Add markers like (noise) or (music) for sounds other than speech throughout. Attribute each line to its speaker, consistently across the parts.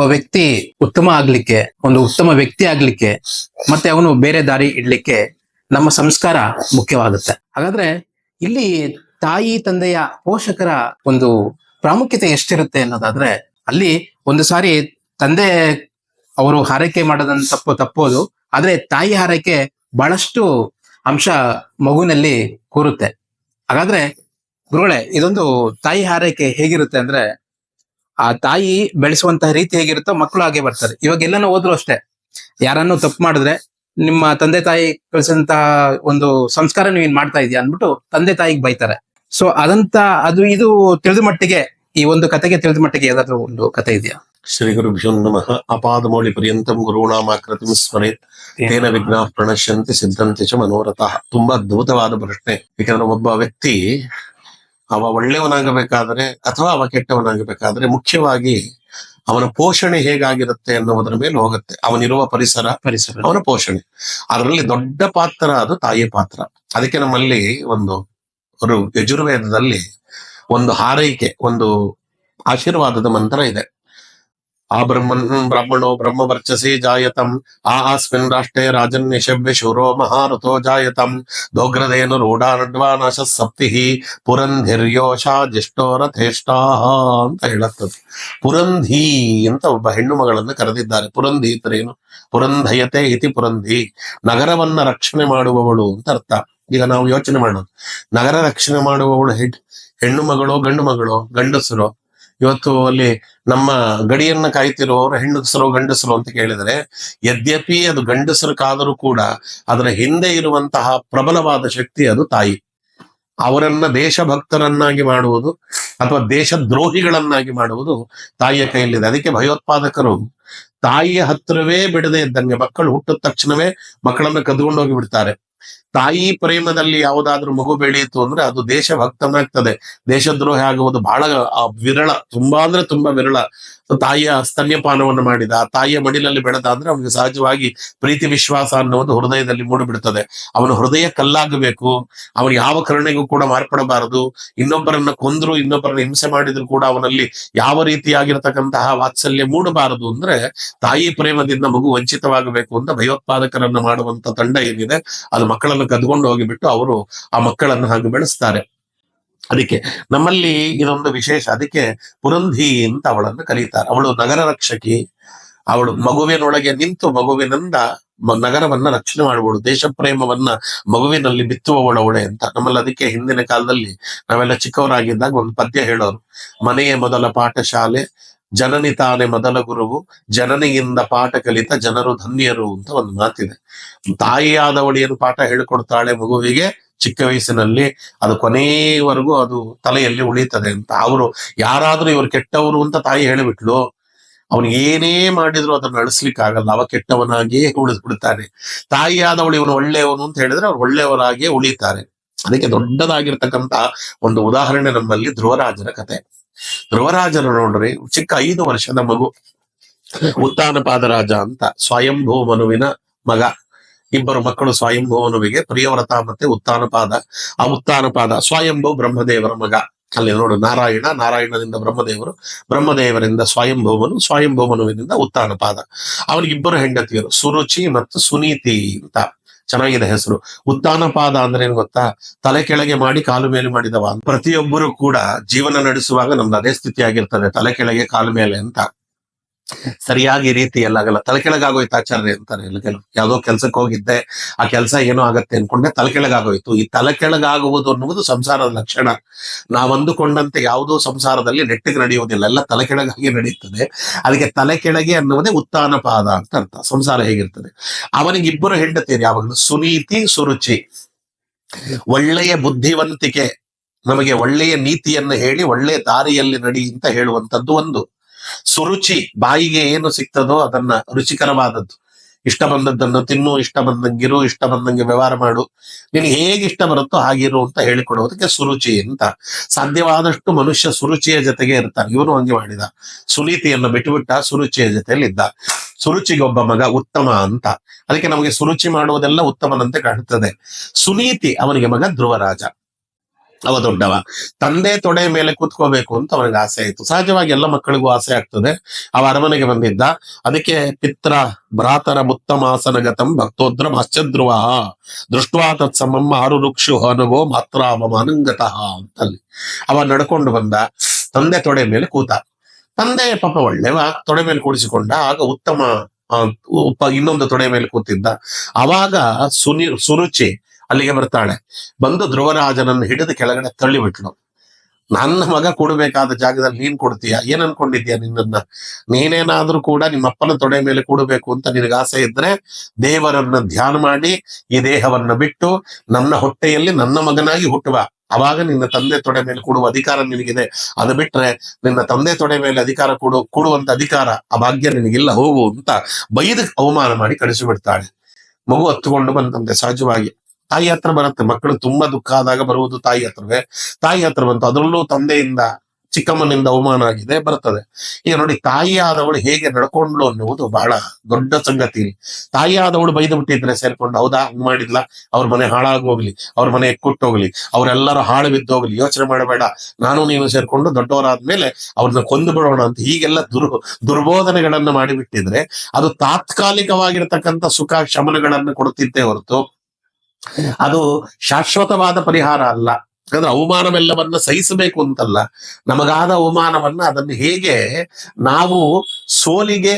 Speaker 1: ಒಬ್ಬ ವ್ಯಕ್ತಿ ಉತ್ತಮ ಆಗ್ಲಿಕ್ಕೆ, ಒಂದು ಉತ್ತಮ ವ್ಯಕ್ತಿ ಆಗ್ಲಿಕ್ಕೆ, ಮತ್ತೆ ಅವನು ಬೇರೆ ದಾರಿ ಇಡ್ಲಿಕ್ಕೆ ನಮ್ಮ ಸಂಸ್ಕಾರ ಮುಖ್ಯವಾಗುತ್ತೆ. ಹಾಗಾದ್ರೆ ಇಲ್ಲಿ ತಾಯಿ, ತಂದೆಯ ಪೋಷಕರ ಒಂದು ಪ್ರಾಮುಖ್ಯತೆ ಎಷ್ಟಿರುತ್ತೆ ಅನ್ನೋದಾದ್ರೆ, ಅಲ್ಲಿ ಒಂದು ಸಾರಿ ತಂದೆ ಅವರು ಹಾರೈಕೆ ಮಾಡೋದನ್ನ ತಪ್ಪು ತಪ್ಪೋದು, ಆದ್ರೆ ತಾಯಿ ಹಾರೈಕೆ ಬಹಳಷ್ಟು ಅಂಶ ಮಗುವಿನಲ್ಲಿ ಕೂರುತ್ತೆ. ಹಾಗಾದ್ರೆ ಗುರುಗಳೇ, ಇದೊಂದು ತಾಯಿ ಹಾರೈಕೆ ಹೇಗಿರುತ್ತೆ ಅಂದ್ರೆ ಆ ತಾಯಿ ಬೆಳೆಸುವಂತಹ ರೀತಿ ಹೇಗಿರುತ್ತೋ ಮಕ್ಕಳು ಹಾಗೆ ಬರ್ತಾರೆ. ಇವಾಗ ಎಲ್ಲಾನು ಹೋದ್ರು ಅಷ್ಟೇ. ಯಾರನ್ನು ತಪ್ಪು ಮಾಡಿದ್ರೆ ನಿಮ್ಮ ತಂದೆ ತಾಯಿ ಕಳಿಸಿದಂತಹ ಒಂದು ಸಂಸ್ಕಾರ ನೀನ್ ಮಾಡ್ತಾ ಇದೀಯ ಅಂದ್ಬಿಟ್ಟು ತಂದೆ ತಾಯಿಗೆ ಬೈತಾರೆ. ಸೊ ಅದಂತ ಅದು ಇದು ತಿಳಿದ ಮಟ್ಟಿಗೆ, ಈ ಒಂದು ಕತೆಗೆ ತಿಳಿದ ಮಟ್ಟಿಗೆ ಯಾವ್ದಾದ್ರು ಒಂದು ಕತೆ ಇದೆಯಾ?
Speaker 2: ಶ್ರೀ ಗುರುಭ್ಯೋ ನಮಃ. ಅಪಾದಮೌಳಿ ಪರ್ಯಂತಂ ಗುರುಣಾಮಾಕೃತಿಂ ಸ್ಮರೇತ್. ತೇನ ವಿಘ್ನ ಪ್ರಣಶ್ಯಂತಿ ಸಿದ್ಧಂತಿ ಚ ಮನೋರಥ. ತುಂಬಾ ಅದ್ಭುತವಾದ ಪ್ರಶ್ನೆ. ಯಾಕಂದ್ರೆ ಒಬ್ಬ ವ್ಯಕ್ತಿ ಅವ ಒಳ್ಳೆಯವನಾಗಬೇಕಾದ್ರೆ ಅಥವಾ ಅವ ಕೆಟ್ಟವನಾಗಬೇಕಾದ್ರೆ ಮುಖ್ಯವಾಗಿ ಅವನ ಪೋಷಣೆ ಹೇಗಾಗಿರುತ್ತೆ ಅನ್ನೋದರ ಮೇಲೆ ಹೋಗುತ್ತೆ. ಅವನಿರುವ ಪರಿಸರ
Speaker 1: ಪರಿಸರ.
Speaker 2: ಅವನ ಪೋಷಣೆ. ಅದರಲ್ಲಿ ದೊಡ್ಡ ಪಾತ್ರ ಅದು ತಾಯಿ ಪಾತ್ರ. ಅದಕ್ಕೆ ನಮ್ಮಲ್ಲಿ ಒಂದು ಒಂದು ಯಜುರ್ವೇದದಲ್ಲಿ ಒಂದು ಹಾರೈಕೆ ಒಂದು ಆಶೀರ್ವಾದದ ಮಂತ್ರ ಇದೆ. ಆ ಬ್ರಹ್ಮನ್, ಬ್ರಹ್ಮಣೋ ಬ್ರಹ್ಮ ವರ್ಚಸಿ ಜಾಯತಂ. ಆ ಅಸ್ಮಿನ್ ರಾಷ್ಟ್ರೇ ರಾಜನ್ಯಶವ್ಯ ಶೂರೋ ಮಹಾರಥೋ ಜಾಯತಂ. ದೋಗ್ರದೇನು ರೂಢಾನಡ್ವಾನಾಶ ಸಪ್ತಿಹಿ. ಪುರಂಧಿರ್ಯೋಷ ಜ್ಯೇಷ್ಠೋ ರಥೇಷ್ಟಾ ಅಂತ ಹೇಳುತ್ತದೆ. ಪುರಂಧಿ ಅಂತ ಒಬ್ಬ ಹೆಣ್ಣು ಮಗಳನ್ನು ಕರೆದಿದ್ದಾರೆ. ಪುರಂಧಿ ಏನು? ಪುರಂಧಯತೆ ಇತಿ ಪುರಂಧಿ. ನಗರವನ್ನ ರಕ್ಷಣೆ ಮಾಡುವವಳು ಅಂತ ಅರ್ಥ. ಈಗ ನಾವು ಯೋಚನೆ ಮಾಡೋದು. ನಗರ ರಕ್ಷಣೆ ಮಾಡುವವಳು ಹೆಣ್ಣು ಮಗಳು ಗಂಡು ಮಗಳು ಗಂಡಸರು? ಇವತ್ತು ಅಲ್ಲಿ ನಮ್ಮ ಗಡಿಯನ್ನ ಕಾಯ್ತಿರುವವರು ಹೆಣ್ಣುಸರು, ಗಂಡಸರು ಅಂತ ಕೇಳಿದರೆ, ಯದ್ಯಪಿ ಅದು ಗಂಡಸರು ಕಾದರೂ ಕೂಡ ಅದರ ಹಿಂದೆ ಇರುವಂತಹ ಪ್ರಬಲವಾದ ಶಕ್ತಿ ಅದು ತಾಯಿ. ಅವರನ್ನ ದೇಶಭಕ್ತರನ್ನಾಗಿ ಮಾಡುವುದು ಅಥವಾ ದೇಶದ್ರೋಹಿಗಳನ್ನಾಗಿ ಮಾಡುವುದು ತಾಯಿಯ ಕೈಯಲ್ಲಿದೆ. ಅದಕ್ಕೆ ಭಯೋತ್ಪಾದಕರು ತಾಯಿಯ ಹತ್ತಿರವೇ ಬಿಡದೆ ಇದ್ದಂಗೆ ಮಕ್ಕಳು ಹುಟ್ಟಿದ ತಕ್ಷಣವೇ ಮಕ್ಕಳನ್ನ ಕದ್ಕೊಂಡು ಹೋಗಿ ಬಿಡ್ತಾರೆ ತಾಯಿ ಪ್ರೇಮದಲ್ಲಿ ಯಾವುದಾದ್ರೂ ಮಗು ಬೆಳೆಯಿತು ಅಂದ್ರೆ ಅದು ದೇಶಭಕ್ತನಾಗ್ತದೆ. ದೇಶದ್ರೋಹಿ ಆಗುವುದು ಬಹಳ ವಿರಳ, ತುಂಬಾ ಅಂದ್ರೆ ತುಂಬಾ ವಿರಳ. ತಾಯಿಯ ಸ್ತನ್ಯಪಾನವನ್ನು ಮಾಡಿದ, ಆ ತಾಯಿಯ ಮಡಿಲಲ್ಲಿ ಬೆಳೆದ ಅಂದ್ರೆ ಅವನಿಗೆ ಸಹಜವಾಗಿ ಪ್ರೀತಿ ವಿಶ್ವಾಸ ಅನ್ನುವುದು ಹೃದಯದಲ್ಲಿ ಮೂಡಿಬಿಡ್ತದೆ. ಅವನ ಹೃದಯ ಕಲ್ಲಾಗಬೇಕು. ಅವನು ಯಾವ ಕರುಣೆಗೂ ಕೂಡ ಮಾರ್ಪಡಬಾರದು. ಇನ್ನೊಬ್ಬರನ್ನ ಕೊಂದ್ರು, ಇನ್ನೊಬ್ಬರನ್ನ ಹಿಂಸೆ ಮಾಡಿದ್ರು ಕೂಡ ಅವನಲ್ಲಿ ಯಾವ ರೀತಿಯಾಗಿರತಕ್ಕಂತಹ ವಾತ್ಸಲ್ಯ ಮೂಡಬಾರದು ಅಂದ್ರೆ ತಾಯಿ ಪ್ರೇಮದಿಂದ ಮಗು ವಂಚಿತವಾಗಬೇಕು ಅಂತ ಭಯೋತ್ಪಾದಕರನ್ನ ಮಾಡುವಂತ ತಂಡ ಏನಿದೆ, ಅದು ಮಕ್ಕಳನ್ನು ಕದ್ಕೊಂಡು ಹೋಗಿಬಿಟ್ಟು ಅವರು ಆ ಮಕ್ಕಳನ್ನು ಹಾಗೆ ಬೆಳೆಸ್ತಾರೆ. ಅದಕ್ಕೆ ನಮ್ಮಲ್ಲಿ ಇದೊಂದು ವಿಶೇಷ, ಅದಕ್ಕೆ ಪುರಂಧಿ ಅಂತ ಅವಳನ್ನು ಕರೀತಾರೆ. ಅವಳು ನಗರ ರಕ್ಷಕಿ, ಅವಳು ಮಗುವಿನೊಳಗೆ ನಿಂತು ಮಗುವಿನಿಂದ ನಗರವನ್ನ ರಕ್ಷಣೆ ಮಾಡಬಹುದು ದೇಶ ಪ್ರೇಮವನ್ನ ಮಗುವಿನಲ್ಲಿ ಬಿತ್ತುವವಳು ಅವಳೆ ಅಂತ. ನಮ್ಮಲ್ಲಿ ಅದಕ್ಕೆ ಹಿಂದಿನ ಕಾಲದಲ್ಲಿ ನಾವೆಲ್ಲ ಚಿಕ್ಕವರಾಗಿದ್ದಾಗ ಒಂದು ಪದ್ಯ ಹೇಳೋರು, ಮನೆಯ ಮೊದಲ ಪಾಠಶಾಲೆ ಜನನಿ ತಾನೆ ಮೊದಲ ಗುರುವು, ಜನನಿಯಿಂದ ಪಾಠ ಕಲಿತ ಜನರು ಧನ್ಯರು ಅಂತ ಒಂದು ಮಾತಿದೆ. ತಾಯಿಯಾದವಳು ಏನು ಪಾಠ ಹೇಳಿಕೊಡ್ತಾಳೆ ಮಗುವಿಗೆ? ಚಿಕ್ಕ ವಯಸ್ಸಿನಲ್ಲಿ, ಅದು ಕೊನೆಯವರೆಗೂ ಅದು ತಲೆಯಲ್ಲಿ ಉಳಿತದೆ ಅಂತ. ಅವರು ಯಾರಾದ್ರೂ ಇವರು ಕೆಟ್ಟವರು ಅಂತ ತಾಯಿ ಹೇಳಿಬಿಟ್ಲು, ಅವನು ಏನೇ ಮಾಡಿದ್ರು ಅದನ್ನು ಅಳಿಸ್ಲಿಕ್ಕೆ ಆಗಲ್ಲ ಅವ ಕೆಟ್ಟವನಾಗಿಯೇ ಉಳಿದು ಬಿಡ್ತಾನೆ ತಾಯಿಯಾದವಳು ಇವನು ಒಳ್ಳೆಯವನು ಅಂತ ಹೇಳಿದ್ರೆ ಅವ್ರು ಒಳ್ಳೆಯವರಾಗಿಯೇ ಉಳಿತಾರೆ. ಅದಕ್ಕೆ ದೊಡ್ಡದಾಗಿರ್ತಕ್ಕಂತ ಒಂದು ಉದಾಹರಣೆ ನಮ್ಮಲ್ಲಿ ಧ್ರುವರಾಜನ ಕತೆ. ಧ್ರುವರಾಜನ ನೋಡ್ರಿ, ಚಿಕ್ಕ ಐದು ವರ್ಷದ ಮಗು. ಉತ್ತಾನಪಾದರಾಜ ಅಂತ, ಸ್ವಯಂಭೂ ಮನುವಿನ ಮಗ. ಇಬ್ಬರು ಮಕ್ಕಳು ಸ್ವಯಂಭೂ ಮನುವಿಗೆ, ಪ್ರಿಯವ್ರತ ಮತ್ತೆ ಉತ್ತಾನಪಾದ ಆ ಉತ್ತಾನಪಾದ ಸ್ವಯಂಭೂ ಬ್ರಹ್ಮದೇವರ ಮಗ. ಅಲ್ಲಿ ನೋಡು, ನಾರಾಯಣ, ನಾರಾಯಣದಿಂದ ಬ್ರಹ್ಮದೇವರು, ಬ್ರಹ್ಮದೇವರಿಂದ ಸ್ವಯಂಭೂಮನು ಸ್ವಯಂಭೂಮನುವಿನಿಂದ ಉತ್ತಾನಪಾದ ಅವನಿಗಿಬ್ಬರು ಹೆಂಡತಿಯರು, ಸುರುಚಿ ಮತ್ತು ಸುನೀತಿ ಅಂತ. ಚೆನ್ನಾಗಿದೆ ಹೆಸರು. ಉತ್ತಾನಪಾದ ಅಂದ್ರೆ ಏನ್ ಗೊತ್ತಾ? ತಲೆ ಕೆಳಗೆ ಮಾಡಿ ಕಾಲು ಮೇಲೆ ಮಾಡಿದವ. ಪ್ರತಿಯೊಬ್ಬರು ಕೂಡ ಜೀವನ ನಡೆಸುವಾಗ ನಮ್ದು ಅದೇ ಸ್ಥಿತಿ ಆಗಿರ್ತದೆ. ತಲೆ ಕೆಳಗೆ ಕಾಲು ಮೇಲೆ ಅಂತ. ಸರಿಯಾಗಿ ರೀತಿ ತಲೆ ಕೆಳಗಾಗೋಯ್ತು ಆಚಾರ್ಯ ಅಂತಾರೆ ಕೆಲವು, ಯಾವ್ದೋ ಕೆಲ್ಸಕ್ಕೆ ಹೋಗಿದ್ದೆ, ಆ ಕೆಲಸ ಏನೋ ಆಗತ್ತೆ ಅನ್ಕೊಂಡೆ ತಲೆ ಕೆಳಗಾಗೋಯ್ತು ಈ ತಲೆ ಕೆಳಗಾಗುವುದು ಅನ್ನುವುದು ಸಂಸಾರದ ಲಕ್ಷಣ. ನಾವು ಅಂದುಕೊಂಡಂತೆ ಯಾವುದೋ ಸಂಸಾರದಲ್ಲಿ ನೆಟ್ಟಿಗೆ ನಡೆಯುವುದಿಲ್ಲ ಎಲ್ಲ ತಲೆ ಕೆಳಗಾಗಿ ನಡೆಯುತ್ತದೆ ಅದಕ್ಕೆ ತಲೆ ಕೆಳಗೆ ಅನ್ನುವುದೇ ಉತ್ತಾನ ಪಾದ ಅಂತ ಅರ್ಥ. ಸಂಸಾರ ಹೇಗಿರ್ತದೆ? ಅವನಿಗೆ ಇಬ್ಬರು ಹೆಂಡತಿಯರು ಯಾವಾಗಲೂ? ಸುನೀತಿ, ಸುರುಚಿ. ಒಳ್ಳೆಯ ಬುದ್ಧಿವಂತಿಕೆ. ನಮಗೆ ಒಳ್ಳೆಯ ನೀತಿಯನ್ನು ಹೇಳಿ, ಒಳ್ಳೆಯ ದಾರಿಯಲ್ಲಿ ನಡಿ ಅಂತ ಹೇಳುವಂತದ್ದು ಒಂದು. ಸುರುಚಿ ಬಾಯಿಗೆ ಏನು ಸಿಗ್ತದೋ ಅದನ್ನ ರುಚಿಕರವಾದದ್ದು. ಇಷ್ಟ ಬಂದದ್ದನ್ನು ತಿನ್ನು, ಇಷ್ಟ ಬಂದಂಗಿರು ಇಷ್ಟ ಬಂದಂಗೆ ವ್ಯವಹಾರ ಮಾಡು. ನಿನಗೆ ಹೇಗೆ ಇಷ್ಟ ಬರುತ್ತೋ ಹಾಗಿರು ಅಂತ ಹೇಳಿಕೊಡುವುದಕ್ಕೆ ಸುರುಚಿ ಅಂತ. ಸಾಧ್ಯವಾದಷ್ಟು ಮನುಷ್ಯ ಸುರುಚಿಯ ಜೊತೆಗೆ ಇರ್ತಾನೆ. ಇವನು ಹಂಗೆ ಮಾಡಿದ. ಸುನೀತಿಯನ್ನು ಬಿಟ್ಟುಬಿಟ್ಟ ಸುರುಚಿಯ ಜೊತೆಯಲ್ಲಿ ಇದ್ದ ಸುರುಚಿಗೆ ಒಬ್ಬ ಮಗ ಉತ್ತಮ ಅಂತ. ಅದಕ್ಕೆ ನಮಗೆ ಸುರುಚಿ ಮಾಡುವುದೆಲ್ಲ ಉತ್ತಮನಂತೆ ಕಾಣುತ್ತದೆ. ಸುನೀತಿ ಅವನಿಗೆ ಮಗ ಧ್ರುವರಾಜ. ಅವ ದೊಡ್ಡವ ತಂದೆ ತೊಡೆ ಮೇಲೆ ಕೂತ್ಕೋಬೇಕು ಅಂತ ಅವನಿಗೆ ಆಸೆ ಆಯ್ತು ಸಹಜವಾಗಿ ಎಲ್ಲ ಮಕ್ಕಳಿಗೂ ಆಸೆ ಆಗ್ತದೆ. ಅವ ಅರಮನೆಗೆ ಬಂದಿದ್ದ. ಅದಕ್ಕೆ ಪಿತ್ರ ಭ್ರಾತರ ಮುತ್ತಮಾಸನಗತಂ ಭಕ್ತೋದ್ರ ಆಶ್ಚದ್ರುವ ದೃಷ್ಟ್ವಾ ತತ್ಸಮಂ ಆರು ರುಕ್ಷು ಹನುಗೋ ಮಾತ್ರ ಅವಮಾನಂಗತಃ ಅಂತಲ್ಲಿ ಅವ ನಡ್ಕೊಂಡು ಬಂದ. ತಂದೆ ತೊಡೆ ಮೇಲೆ ಕೂತ. ತಂದೆ ಪಾಪ ಒಳ್ಳೆವ, ತೊಡೆ ಮೇಲೆ ಕೂಡಿಸಿಕೊಂಡ. ಆಗ ಉತ್ತಮ ಇನ್ನೊಂದು ತೊಡೆ ಮೇಲೆ ಕೂತಿದ್ದ. ಅವಾಗ ಸುನಿ, ಸುರುಚಿ ಅಲ್ಲಿಗೆ ಬರ್ತಾಳೆ. ಬಂದು ಧ್ರುವರಾಜನನ್ನು ಹಿಡಿದು ಕೆಳಗಡೆ ತಳ್ಳಿಬಿಟ್ಲು. ನನ್ನ ಮಗ ಕೊಡಬೇಕಾದ ಜಾಗದಲ್ಲಿ ನೀನ್ ಕೊಡ್ತೀಯ? ಏನ್ ಅನ್ಕೊಂಡಿದ್ಯಾ ನಿನ್ನನ್ನ? ನೀನೇನಾದ್ರೂ ಕೂಡ ನಿಮ್ಮ ಅಪ್ಪನ ತೊಡೆ ಮೇಲೆ ಕೂಡಬೇಕು ಅಂತ ನಿನಗೆ ಆಸೆ ಇದ್ರೆ ದೇವರನ್ನ ಧ್ಯಾನ ಮಾಡಿ, ಈ ದೇಹವನ್ನ ಬಿಟ್ಟು ನನ್ನ ಹೊಟ್ಟೆಯಲ್ಲಿ ನನ್ನ ಮಗನಾಗಿ ಹುಟ್ಟುವ. ಅವಾಗ ನಿನ್ನ ತಂದೆ ತೊಡೆ ಮೇಲೆ ಕೂಡುವ ಅಧಿಕಾರ ನಿನಗಿದೆ. ಅದು ಬಿಟ್ರೆ ನಿನ್ನ ತಂದೆ ತೊಡೆ ಮೇಲೆ ಅಧಿಕಾರ ಕೊಡು, ಕೊಡುವಂತ ಅಧಿಕಾರ, ಆ ಭಾಗ್ಯ ನಿನಗಿಲ್ಲ, ಹೋಗು ಅಂತ ಬೈದ ಅವಮಾನ ಮಾಡಿ ಕಳಿಸಿಬಿಡ್ತಾಳೆ. ಮಗು ಹತ್ತುಕೊಂಡು ಬಂದಂತೆ ಸಹಜವಾಗಿ ತಾಯಿ ಹತ್ರ ಬರುತ್ತೆ. ಮಕ್ಕಳು ತುಂಬಾ ದುಃಖ ಆದಾಗ ಬರುವುದು ತಾಯಿ ಹತ್ರವೇ. ತಾಯಿ ಹತ್ರ ಬಂತು. ಅದರಲ್ಲೂ ತಂದೆಯಿಂದ, ಚಿಕ್ಕಮ್ಮನಿಂದ ಅವಮಾನ ಆಗಿದೆ, ಬರ್ತದೆ. ಈಗ ನೋಡಿ, ತಾಯಿ ಆದವಳು ಹೇಗೆ ನಡ್ಕೊಂಡ್ಲು ಅನ್ನುವುದು ಬಹಳ ದೊಡ್ಡ ಸಂಗತಿ ತಾಯಿ ಆದವಳು ಬೈದು ಬಿಟ್ಟಿದ್ರೆ ಸೇರ್ಕೊಂಡು, ಹೌದಾ, ಹಂಗ್ ಮಾಡಿಲ್ಲ ಅವ್ರ ಮನೆ ಹಾಳಾಗೋಗ್ಲಿ, ಅವ್ರ ಮನೆ ಎಕ್ಕುಟ್ಟೋಗ್ಲಿ, ಅವರೆಲ್ಲರೂ ಹಾಳು ಬಿದ್ದೋಗ್ಲಿ, ಯೋಚನೆ ಮಾಡಬೇಡ. ನಾನು ನೀವು ಸೇರ್ಕೊಂಡು ದೊಡ್ಡವರಾದ್ಮೇಲೆ ಅವ್ರನ್ನ ಕೊಂದು ಬಿಡೋಣ ಅಂತ ಹೀಗೆಲ್ಲ ದುರ್, ದುರ್ಬೋಧನೆಗಳನ್ನ ಮಾಡಿಬಿಟ್ಟಿದ್ರೆ ಅದು ತಾತ್ಕಾಲಿಕವಾಗಿರ್ತಕ್ಕಂಥ ಸುಖ, ಶಮನಗಳನ್ನು ಕೊಡುತ್ತಿದ್ದೆ ಹೊರತು (laughs) ಅದು ಶಾಶ್ವತವಾದ ಪರಿಹಾರ ಅಲ್ಲ. ಯಾಕಂದ್ರೆ ಅವಮಾನವೆಲ್ಲವನ್ನ ಸಹಿಸಬೇಕು ಅಂತಲ್ಲ. ನಮಗಾದ ಅವಮಾನವನ್ನ ಅದನ್ನು ಹೇಗೆ ನಾವು ಸೋಲಿಗೆ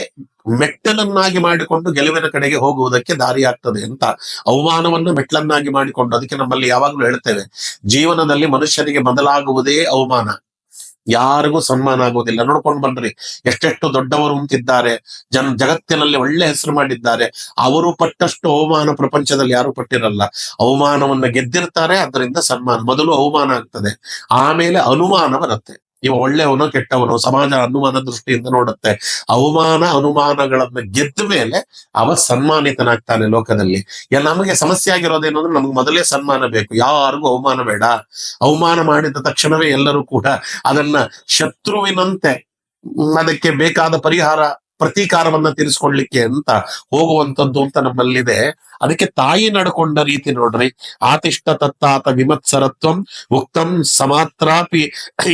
Speaker 2: ಮೆಟ್ಟಲನ್ನಾಗಿ ಮಾಡಿಕೊಂಡು ಗೆಲುವಿನ ಕಡೆಗೆ ಹೋಗುವುದಕ್ಕೆ ದಾರಿ ಆಗ್ತದೆ ಅಂತ. ಅವಮಾನವನ್ನು ಮೆಟ್ಟಲನ್ನಾಗಿ ಮಾಡಿಕೊಂಡು, ಅದಕ್ಕೆ ನಮ್ಮಲ್ಲಿ ಯಾವಾಗ್ಲೂ ಹೇಳ್ತೇವೆ, ಜೀವನದಲ್ಲಿ ಮನುಷ್ಯನಿಗೆ ಬದಲಾಗುವುದೇ ಅವಮಾನ. ಯಾರಿಗೂ ಸನ್ಮಾನ ಆಗೋದಿಲ್ಲ. ನೋಡ್ಕೊಂಡು ಬನ್ರಿ ಎಷ್ಟೆಷ್ಟು ದೊಡ್ಡವರು ಅಂತಿದ್ದಾರೆ ಜನ ಜಗತ್ತಿನಲ್ಲಿ ಒಳ್ಳೆ ಹೆಸರು ಮಾಡಿದ್ದಾರೆ. ಅವರು ಪಟ್ಟಷ್ಟು ಅವಮಾನ ಪ್ರಪಂಚದಲ್ಲಿ ಯಾರು ಪಟ್ಟಿರಲ್ಲ. ಅವಮಾನವನ್ನ ಗೆದ್ದಿರ್ತಾರೆ, ಅದರಿಂದ ಸನ್ಮಾನ. ಮೊದಲು ಅವಮಾನ ಆಗ್ತದೆ. ಆಮೇಲೆ ಅನುಮಾನ ಬರುತ್ತೆ. ಇವ ಒಳ್ಳೆಯವನು ಕೆಟ್ಟವನು ಸಮಾಜ ಅನುಮಾನ ದೃಷ್ಟಿಯಿಂದ ನೋಡುತ್ತೆ. ಅವಮಾನ ಅನುಮಾನಗಳನ್ನ ಗೆದ್ದ ಮೇಲೆ ಅವ ಸನ್ಮಾನಿತನಾಗ್ತಾನೆ ಲೋಕದಲ್ಲಿ. ನಮಗೆ ಸಮಸ್ಯೆ ಆಗಿರೋದೇನು ಅಂದ್ರೆ ನಮ್ಗೆ ಮೊದಲೇ ಸನ್ಮಾನ ಬೇಕು. ಯಾರಿಗೂ ಅವಮಾನ ಬೇಡ. ಅವಮಾನ ಮಾಡಿದ ತಕ್ಷಣವೇ ಎಲ್ಲರೂ ಕೂಡ ಅದನ್ನ ಶತ್ರುವಿನಂತೆ ಅದಕ್ಕೆ ಬೇಕಾದ ಪರಿಹಾರ ಪ್ರತೀಕಾರವನ್ನ ತೀರಿಸ್ಕೊಳ್ಳಿಕ್ಕೆ ಅಂತ ಹೋಗುವಂತದ್ದು ಅಂತ ನಮ್ಮಲ್ಲಿದೆ. ಅದಕ್ಕೆ ತಾಯಿ ನಡ್ಕೊಂಡ ರೀತಿ ನೋಡ್ರಿ. ಆತಿಷ್ಟ ತತ್ತಾತ ವಿಮತ್ಸರತ್ವಂ ಉಕ್ತಂ ಸಮಾತ್ರಾಪಿ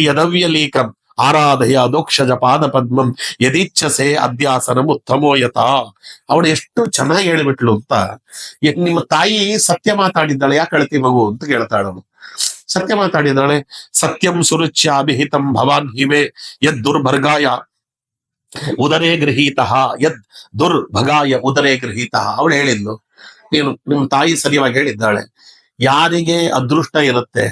Speaker 2: ಯದವ್ಯಲೀಕಂ ಆರಾಧಯ ಅದೋಕ್ಷಜ ಪಾದ ಪದ್ಮಂ ಯದಿಚ್ಛಸೆ ಅಧ್ಯಾಸನ ಉತ್ತಮೋ ಯಥಾ. ಅವಳು ಎಷ್ಟು ಚೆನ್ನಾಗಿ ಹೇಳಿಬಿಟ್ಲು ಅಂತ. ನಿಮ್ಮ ತಾಯಿ ಸತ್ಯ ಮಾತಾಡಿದ್ದಾಳೆ. ಯಾಕೆ ಅಳ್ತಿ ಮಗು ಅಂತ ಕೇಳ್ತಾಳು ಸತ್ಯ ಮಾತಾಡಿದ್ದಾಳೆ. ಸತ್ಯಂ ಸುರುಚ್ಯಾಭಿಹಿತಂ ಭವಾನ್ ಹಿಮೆ ಯದ್ ದುರ್ಭರ್ಗಾಯ ಉದರೇ ಗೃಹೀತ, ಯದ್ ದುರ್ಭಗಾಯ ಉದರೇ ಗೃಹೀತ. ಅವಳು ಹೇಳಿದ್ಲು. ನೀನು ನಿಮ್ ತಾಯಿ ಸರಿಯಾಗಿ ಹೇಳಿದ್ದಾಳೆ. ಯಾರಿಗೆ ಅದೃಷ್ಟ ಇರುತ್ತೆ,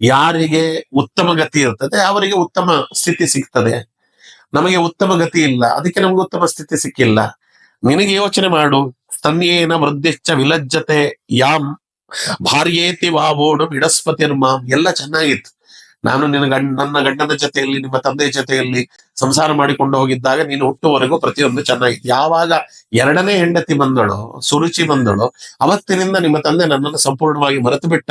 Speaker 2: ಯಾರಿಗೆ ಉತ್ತಮ ಗತಿ ಇರ್ತದೆ, ಅವರಿಗೆ ಉತ್ತಮ ಸ್ಥಿತಿ ಸಿಗ್ತದೆ. ನಮಗೆ ಉತ್ತಮ ಗತಿ ಇಲ್ಲ, ಅದಕ್ಕೆ ನಮ್ಗೆ ಉತ್ತಮ ಸ್ಥಿತಿ ಸಿಕ್ಕಿಲ್ಲ. ನಿನಗೆ ಯೋಚನೆ ಮಾಡು. ಸ್ತನ್ಯೇನ ವೃದ್ಧಿಶ್ಚ ವಿಲಜ್ಜತೆ ಯಾಮ್ ಭಾರ್ಯೇತಿ ವಾವೋಡು ಇಡಸ್ಪತಿರ್ಮಾಂ. ಎಲ್ಲ ಚೆನ್ನಾಗಿತ್ತು. ನಾನು ನಿನ್ನ ಗಂಡ, ನನ್ನ ಗಂಡನ ಜೊತೆಯಲ್ಲಿ, ನಿಮ್ಮ ತಂದೆಯ ಜೊತೆಯಲ್ಲಿ ಸಂಸಾರ ಮಾಡಿಕೊಂಡು ಹೋಗಿದ್ದಾಗ ನೀನು ಹುಟ್ಟುವರೆಗೂ ಪ್ರತಿಯೊಂದು ಚೆನ್ನಾಗಿತ್ತು ಯಾವಾಗ ಎರಡನೇ ಹೆಂಡತಿ ಬಂದಳು, ಸುರುಚಿ ಬಂದಳು, ಅವತ್ತಿನಿಂದ ನಿಮ್ಮ ತಂದೆ ನನ್ನನ್ನು ಸಂಪೂರ್ಣವಾಗಿ ಮರೆತು ಬಿಟ್ಟ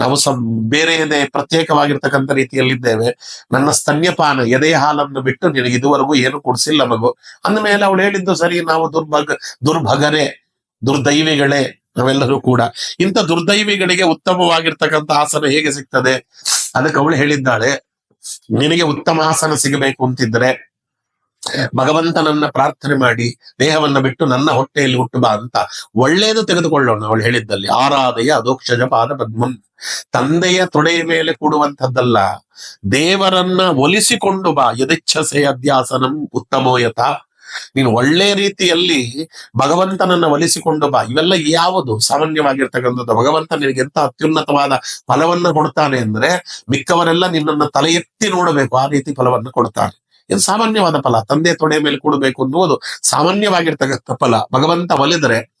Speaker 2: ನಾವು ಸಂ ಬೇರೆಯದೇ ಪ್ರತ್ಯೇಕವಾಗಿರ್ತಕ್ಕಂಥ ರೀತಿಯಲ್ಲಿದ್ದೇವೆ, ನನ್ನ ಸ್ತನ್ಯಪಾನ ಎದೆ ಹಾಲನ್ನು ಬಿಟ್ಟು ನಿನಗೆ ಇದುವರೆಗೂ ಏನು ಕೊಡಿಸಿಲ್ಲ ಮಗು. ಅಂದಮೇಲೆ ಅವಳು ಹೇಳಿದ್ದು ಸರಿ, ನಾವು ದುರ್ಭಗ, ದುರ್ಭಗರೇ, ದುರ್ದೈವಿಗಳೇ ನಾವೆಲ್ಲರೂ ಕೂಡ. ಇಂಥ ದುರ್ದೈವಿಗಳಿಗೆ ಉತ್ತಮವಾಗಿರ್ತಕ್ಕಂಥ ಆಸನ ಹೇಗೆ ಸಿಗ್ತದೆ? ಅದಕ್ಕೆ ಅವಳು ಹೇಳಿದ್ದಾಳೆ, ನಿನಗೆ ಉತ್ತಮ ಆಸನ ಸಿಗಬೇಕು ಅಂತಿದ್ರೆ ಭಗವಂತನನ್ನ ಪ್ರಾರ್ಥನೆ ಮಾಡಿ, ದೇಹವನ್ನ ಬಿಟ್ಟು ನನ್ನ ಹೊಟ್ಟೆಯಲ್ಲಿ ಹುಟ್ಟುಬಾ ಅಂತ ಒಳ್ಳೇದು ತೆಗೆದುಕೊಳ್ಳೋಣ ಅವಳು ಹೇಳಿದ್ದಲ್ಲಿ. ಆರಾಧೆಯ ಅದೋಕ್ಷಜ ಪಾದ ಪದ್ಮಂ. ತಂದೆಯ ತೊಡೆಯ ಮೇಲೆ ಕೂಡುವಂಥದ್ದಲ್ಲ, ದೇವರನ್ನ ಒಲಿಸಿಕೊಂಡು ಬಾ ಯದಿಚ್ಛಸೆ ಅಧ್ಯಾಸನಂ ಉತ್ತಮೋಯತ ನೀನು ಒಳ್ಳೆ ರೀತಿಯಲ್ಲಿ ಭಗವಂತನನ್ನ ಒಲಿಸಿಕೊಂಡು ಬಾ. ಇವೆಲ್ಲ ಯಾವುದು? ಸಾಮಾನ್ಯವಾಗಿರ್ತಕ್ಕಂಥದ್ದು. ಭಗವಂತ ನಿನಗೆ ಎಂತ ಅತ್ಯುನ್ನತವಾದ ಫಲವನ್ನ ಕೊಡ್ತಾನೆ ಅಂದ್ರೆ ಮಿಕ್ಕವರೆಲ್ಲ ನಿನ್ನನ್ನ ತಲೆ ಎತ್ತಿ ನೋಡಬೇಕು, ಆ ರೀತಿ ಫಲವನ್ನ ಕೊಡ್ತಾನೆ. ಇದು ಸಾಮಾನ್ಯವಾದ ಫಲ. ತಂದೆ ತೊಡೆ ಮೇಲೆ ಕೊಡಬೇಕು ಅನ್ನುವುದು ಸಾಮಾನ್ಯವಾಗಿರ್ತಕ್ಕಂಥ ಫಲ. ಭಗವಂತ ಒಲಿದ್ರೆ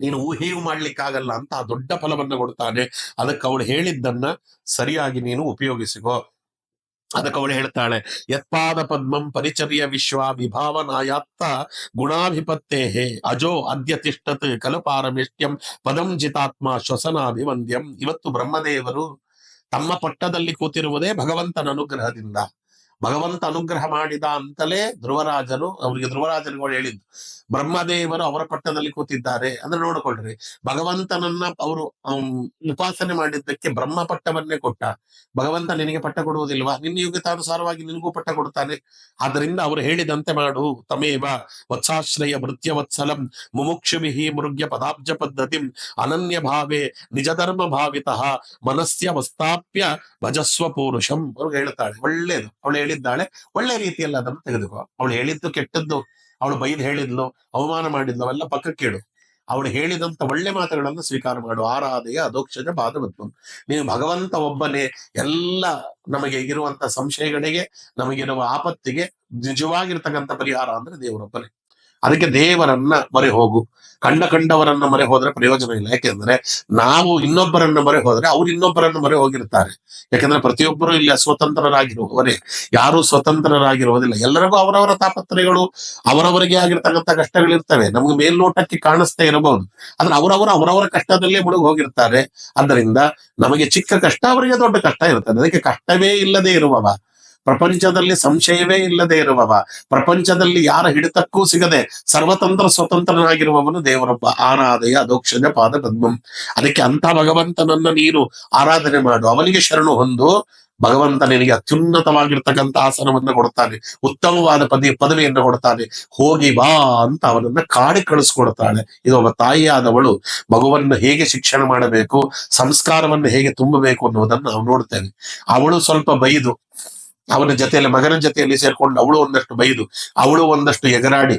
Speaker 2: ನೀನು ಊಹೆಯೂ ಮಾಡ್ಲಿಕ್ಕಾಗಲ್ಲ ಅಂತ ದೊಡ್ಡ ಫಲವನ್ನ ಕೊಡ್ತಾನೆ. ಅದಕ್ಕೆ ಅವಳು ಹೇಳಿದ್ದನ್ನ ಸರಿಯಾಗಿ ನೀನು ಉಪಯೋಗಿಸಿಕೋ. ಅದಕ್ಕೆ ಅವಳು ಹೇಳ್ತಾಳೆ, ಯತ್ಪಾದ ಪದ್ಮಂ ಪರಿಚರ್ಯ ವಿಶ್ವ ವಿಭಾವನಾಯಾತ್ತ ಹೇ ಅಜೋ ಅದ್ಯ ತಿಷ್ಟತ್ ಕಲು ಪಾರಮೇಷ್ಟ್ಯಂ ಪದಂ ಜಿತಾತ್ಮ ಶ್ವಸನಾಭಿವಂದ್ಯಂ. ಇವತ್ತು ಬ್ರಹ್ಮದೇವರು ತಮ್ಮ ಪಟ್ಟದಲ್ಲಿ ಕೂತಿರುವುದೇ ಭಗವಂತನ ಅನುಗ್ರಹದಿಂದ. ಭಗವಂತ ಅನುಗ್ರಹ ಮಾಡಿದ ಅಂತಲೇ ಧ್ರುವರಾಜನು ಅವರಿಗೆ ಧ್ರುವರಾಜನಿಗಳು ಹೇಳಿದ್ದು. ಬ್ರಹ್ಮದೇವರು ಅವರ ಪಟ್ಟದಲ್ಲಿ ಕೂತಿದ್ದಾರೆ ಅಂದ್ರೆ ನೋಡಿಕೊಳ್ಳ್ರಿ ಭಗವಂತನನ್ನ ಅವರು ಉಪಾಸನೆ ಮಾಡಿದ್ದಕ್ಕೆ ಬ್ರಹ್ಮ ಪಟ್ಟವನ್ನೇ ಕೊಟ್ಟ. ಭಗವಂತ ನಿನಗೆ ಪಟ್ಟ ಕೊಡುವುದಿಲ್ವಾ? ನಿನ್ನ ಯೋಗ್ಯತಾನುಸಾರವಾಗಿ ನಿನಗೂ ಪಟ್ಟ ಕೊಡ್ತಾನೆ. ಆದ್ದರಿಂದ ಅವರು ಹೇಳಿದಂತೆ ಮಾಡು. ತಮೇವ ವತ್ಸಾಶ್ರಯ ಮೃತ್ಯ ವತ್ಸಲಂ ಮುಮುಕ್ಷುಭಿಹಿ ಮೃಗ್ಯ ಪದಾಬ್ಜ ಪದ್ಧತಿ ಅನನ್ಯ ಭಾವೆ ನಿಜಧರ್ಮ ಭಾವಿತಃ ಮನಸ್ಯ ವಸ್ತಾಪ್ಯ ಭಜಸ್ವ ಪೌರುಷಂ. ಅವ್ರಿಗೆ ಹೇಳ್ತಾಳೆ. ಒಳ್ಳೇದು. ಅವಳು ಹೇಳಿದ್ದಾಳೆ, ಒಳ್ಳೆ ರೀತಿಯಲ್ಲಿ ಅದನ್ನು ತೆಗೆದುಕೋ. ಅವಳು ಹೇಳಿದ್ದು ಕೆಟ್ಟದ್ದು, ಅವಳು ಬೈದು ಹೇಳಿದ್ಲು, ಅವಮಾನ ಮಾಡಿದ್ಲು, ಅವೆಲ್ಲ ಕೇಳು ಅವಳು ಹೇಳಿದಂತ ಒಳ್ಳೆ ಮಾತುಗಳನ್ನು ಸ್ವೀಕಾರ ಮಾಡು. ಆರಾಧೆಯ ಅದೋಕ್ಷಜ ಬಾಧವತ್ವ ನೀವು ಭಗವಂತ ಒಬ್ಬನೇ. ಎಲ್ಲ ನಮಗೆ ಇರುವಂತ ಸಂಶಯಗಳಿಗೆ, ನಮಗಿರುವ ಆಪತ್ತಿಗೆ ನಿಜವಾಗಿರ್ತಕ್ಕಂಥ ಪರಿಹಾರ ಅಂದ್ರೆ ದೇವರೊಬ್ಬನೇ. ಅದಕ್ಕೆ ದೇವರನ್ನ ಮೊರೆ ಹೋಗು ಕಂಡ ಕಂಡವರನ್ನ ಮರೆ ಹೋದ್ರೆ ಪ್ರಯೋಜನ ಇಲ್ಲ. ಯಾಕೆಂದ್ರೆ ನಾವು ಇನ್ನೊಬ್ಬರನ್ನ ಮರೆ ಹೋದ್ರೆ ಅವ್ರು ಇನ್ನೊಬ್ಬರನ್ನ ಮರೆ ಹೋಗಿರ್ತಾರೆ. ಯಾಕಂದ್ರೆ ಪ್ರತಿಯೊಬ್ಬರು ಇಲ್ಲಿ ಅಸ್ವತಂತ್ರರಾಗಿರುವವರೇ. ಯಾರು ಸ್ವತಂತ್ರರಾಗಿರುವುದಿಲ್ಲ. ಎಲ್ಲರಿಗೂ ಅವರವರ ತಾಪತ್ರಯಗಳು ಅವರವರಿಗೆ ಆಗಿರ್ತಕ್ಕಂಥ ಕಷ್ಟಗಳಿರ್ತವೆ. ನಮ್ಗೆ ಮೇಲ್ನೋಟಕ್ಕೆ ಕಾಣಿಸ್ತಾ ಇರಬಹುದು. ಆದ್ರೆ ಅವರವರು ಅವರವರ ಕಷ್ಟದಲ್ಲೇ ಮುಳುಗಿ ಹೋಗಿರ್ತಾರೆ. ಅದರಿಂದ ನಮಗೆ ಚಿಕ್ಕ ಕಷ್ಟ, ಅವರಿಗೆ ದೊಡ್ಡ ಕಷ್ಟ ಇರ್ತದೆ. ಅದಕ್ಕೆ ಕಷ್ಟವೇ ಇಲ್ಲದೆ ಇರುವವ. ಪ್ರಪಂಚದಲ್ಲಿ ಸಂಶಯವೇ ಇಲ್ಲದೆ ಇರುವವ, ಪ್ರಪಂಚದಲ್ಲಿ ಯಾರ ಹಿಡಿತಕ್ಕೂ ಸಿಗದೆ ಸರ್ವತಂತ್ರ ಸ್ವತಂತ್ರನಾಗಿರುವವನು ದೇವರೊಬ್ಬ. ಆರಾಧೆಯ ಅದೋಕ್ಷಜ ಪಾದ ಪದ್ಮಂ ಅದಕ್ಕೆ ಅಂತ ಭಗವಂತನನ್ನ ನೀನು ಆರಾಧನೆ ಮಾಡು. ಅವನಿಗೆ ಶರಣು ಹೊಂದು ಭಗವಂತ ನಿನಗೆ ಅತ್ಯುನ್ನತವಾಗಿರ್ತಕ್ಕಂಥ ಆಸನವನ್ನ ಕೊಡ್ತಾನೆ ಉತ್ತಮವಾದ ಪದಿ, ಪದವಿಯನ್ನು ಕೊಡ್ತಾನೆ ಹೋಗಿ ಬಾ ಅಂತ ಅವನನ್ನ ಕಾಡಿ ಕಳಿಸ್ಕೊಡ್ತಾಳೆ. ಇದು ಒಬ್ಬ ತಾಯಿಯಾದವಳು. ಮಗುವನ್ನು ಹೇಗೆ ಶಿಕ್ಷಣ ಮಾಡಬೇಕು, ಸಂಸ್ಕಾರವನ್ನು ಹೇಗೆ ತುಂಬಬೇಕು ಅನ್ನುವುದನ್ನು ನಾವು ನೋಡ್ತೇವೆ. ಅವಳು ಸ್ವಲ್ಪ ಬೈದು ಅವನ ಜೊತೆಯಲ್ಲಿ, ಮಗನ ಜೊತೆಯಲ್ಲಿ ಸೇರ್ಕೊಂಡು ಅವಳು ಒಂದಷ್ಟು ಬೈದು, ಅವಳು ಒಂದಷ್ಟು ಎಗರಾಡಿ,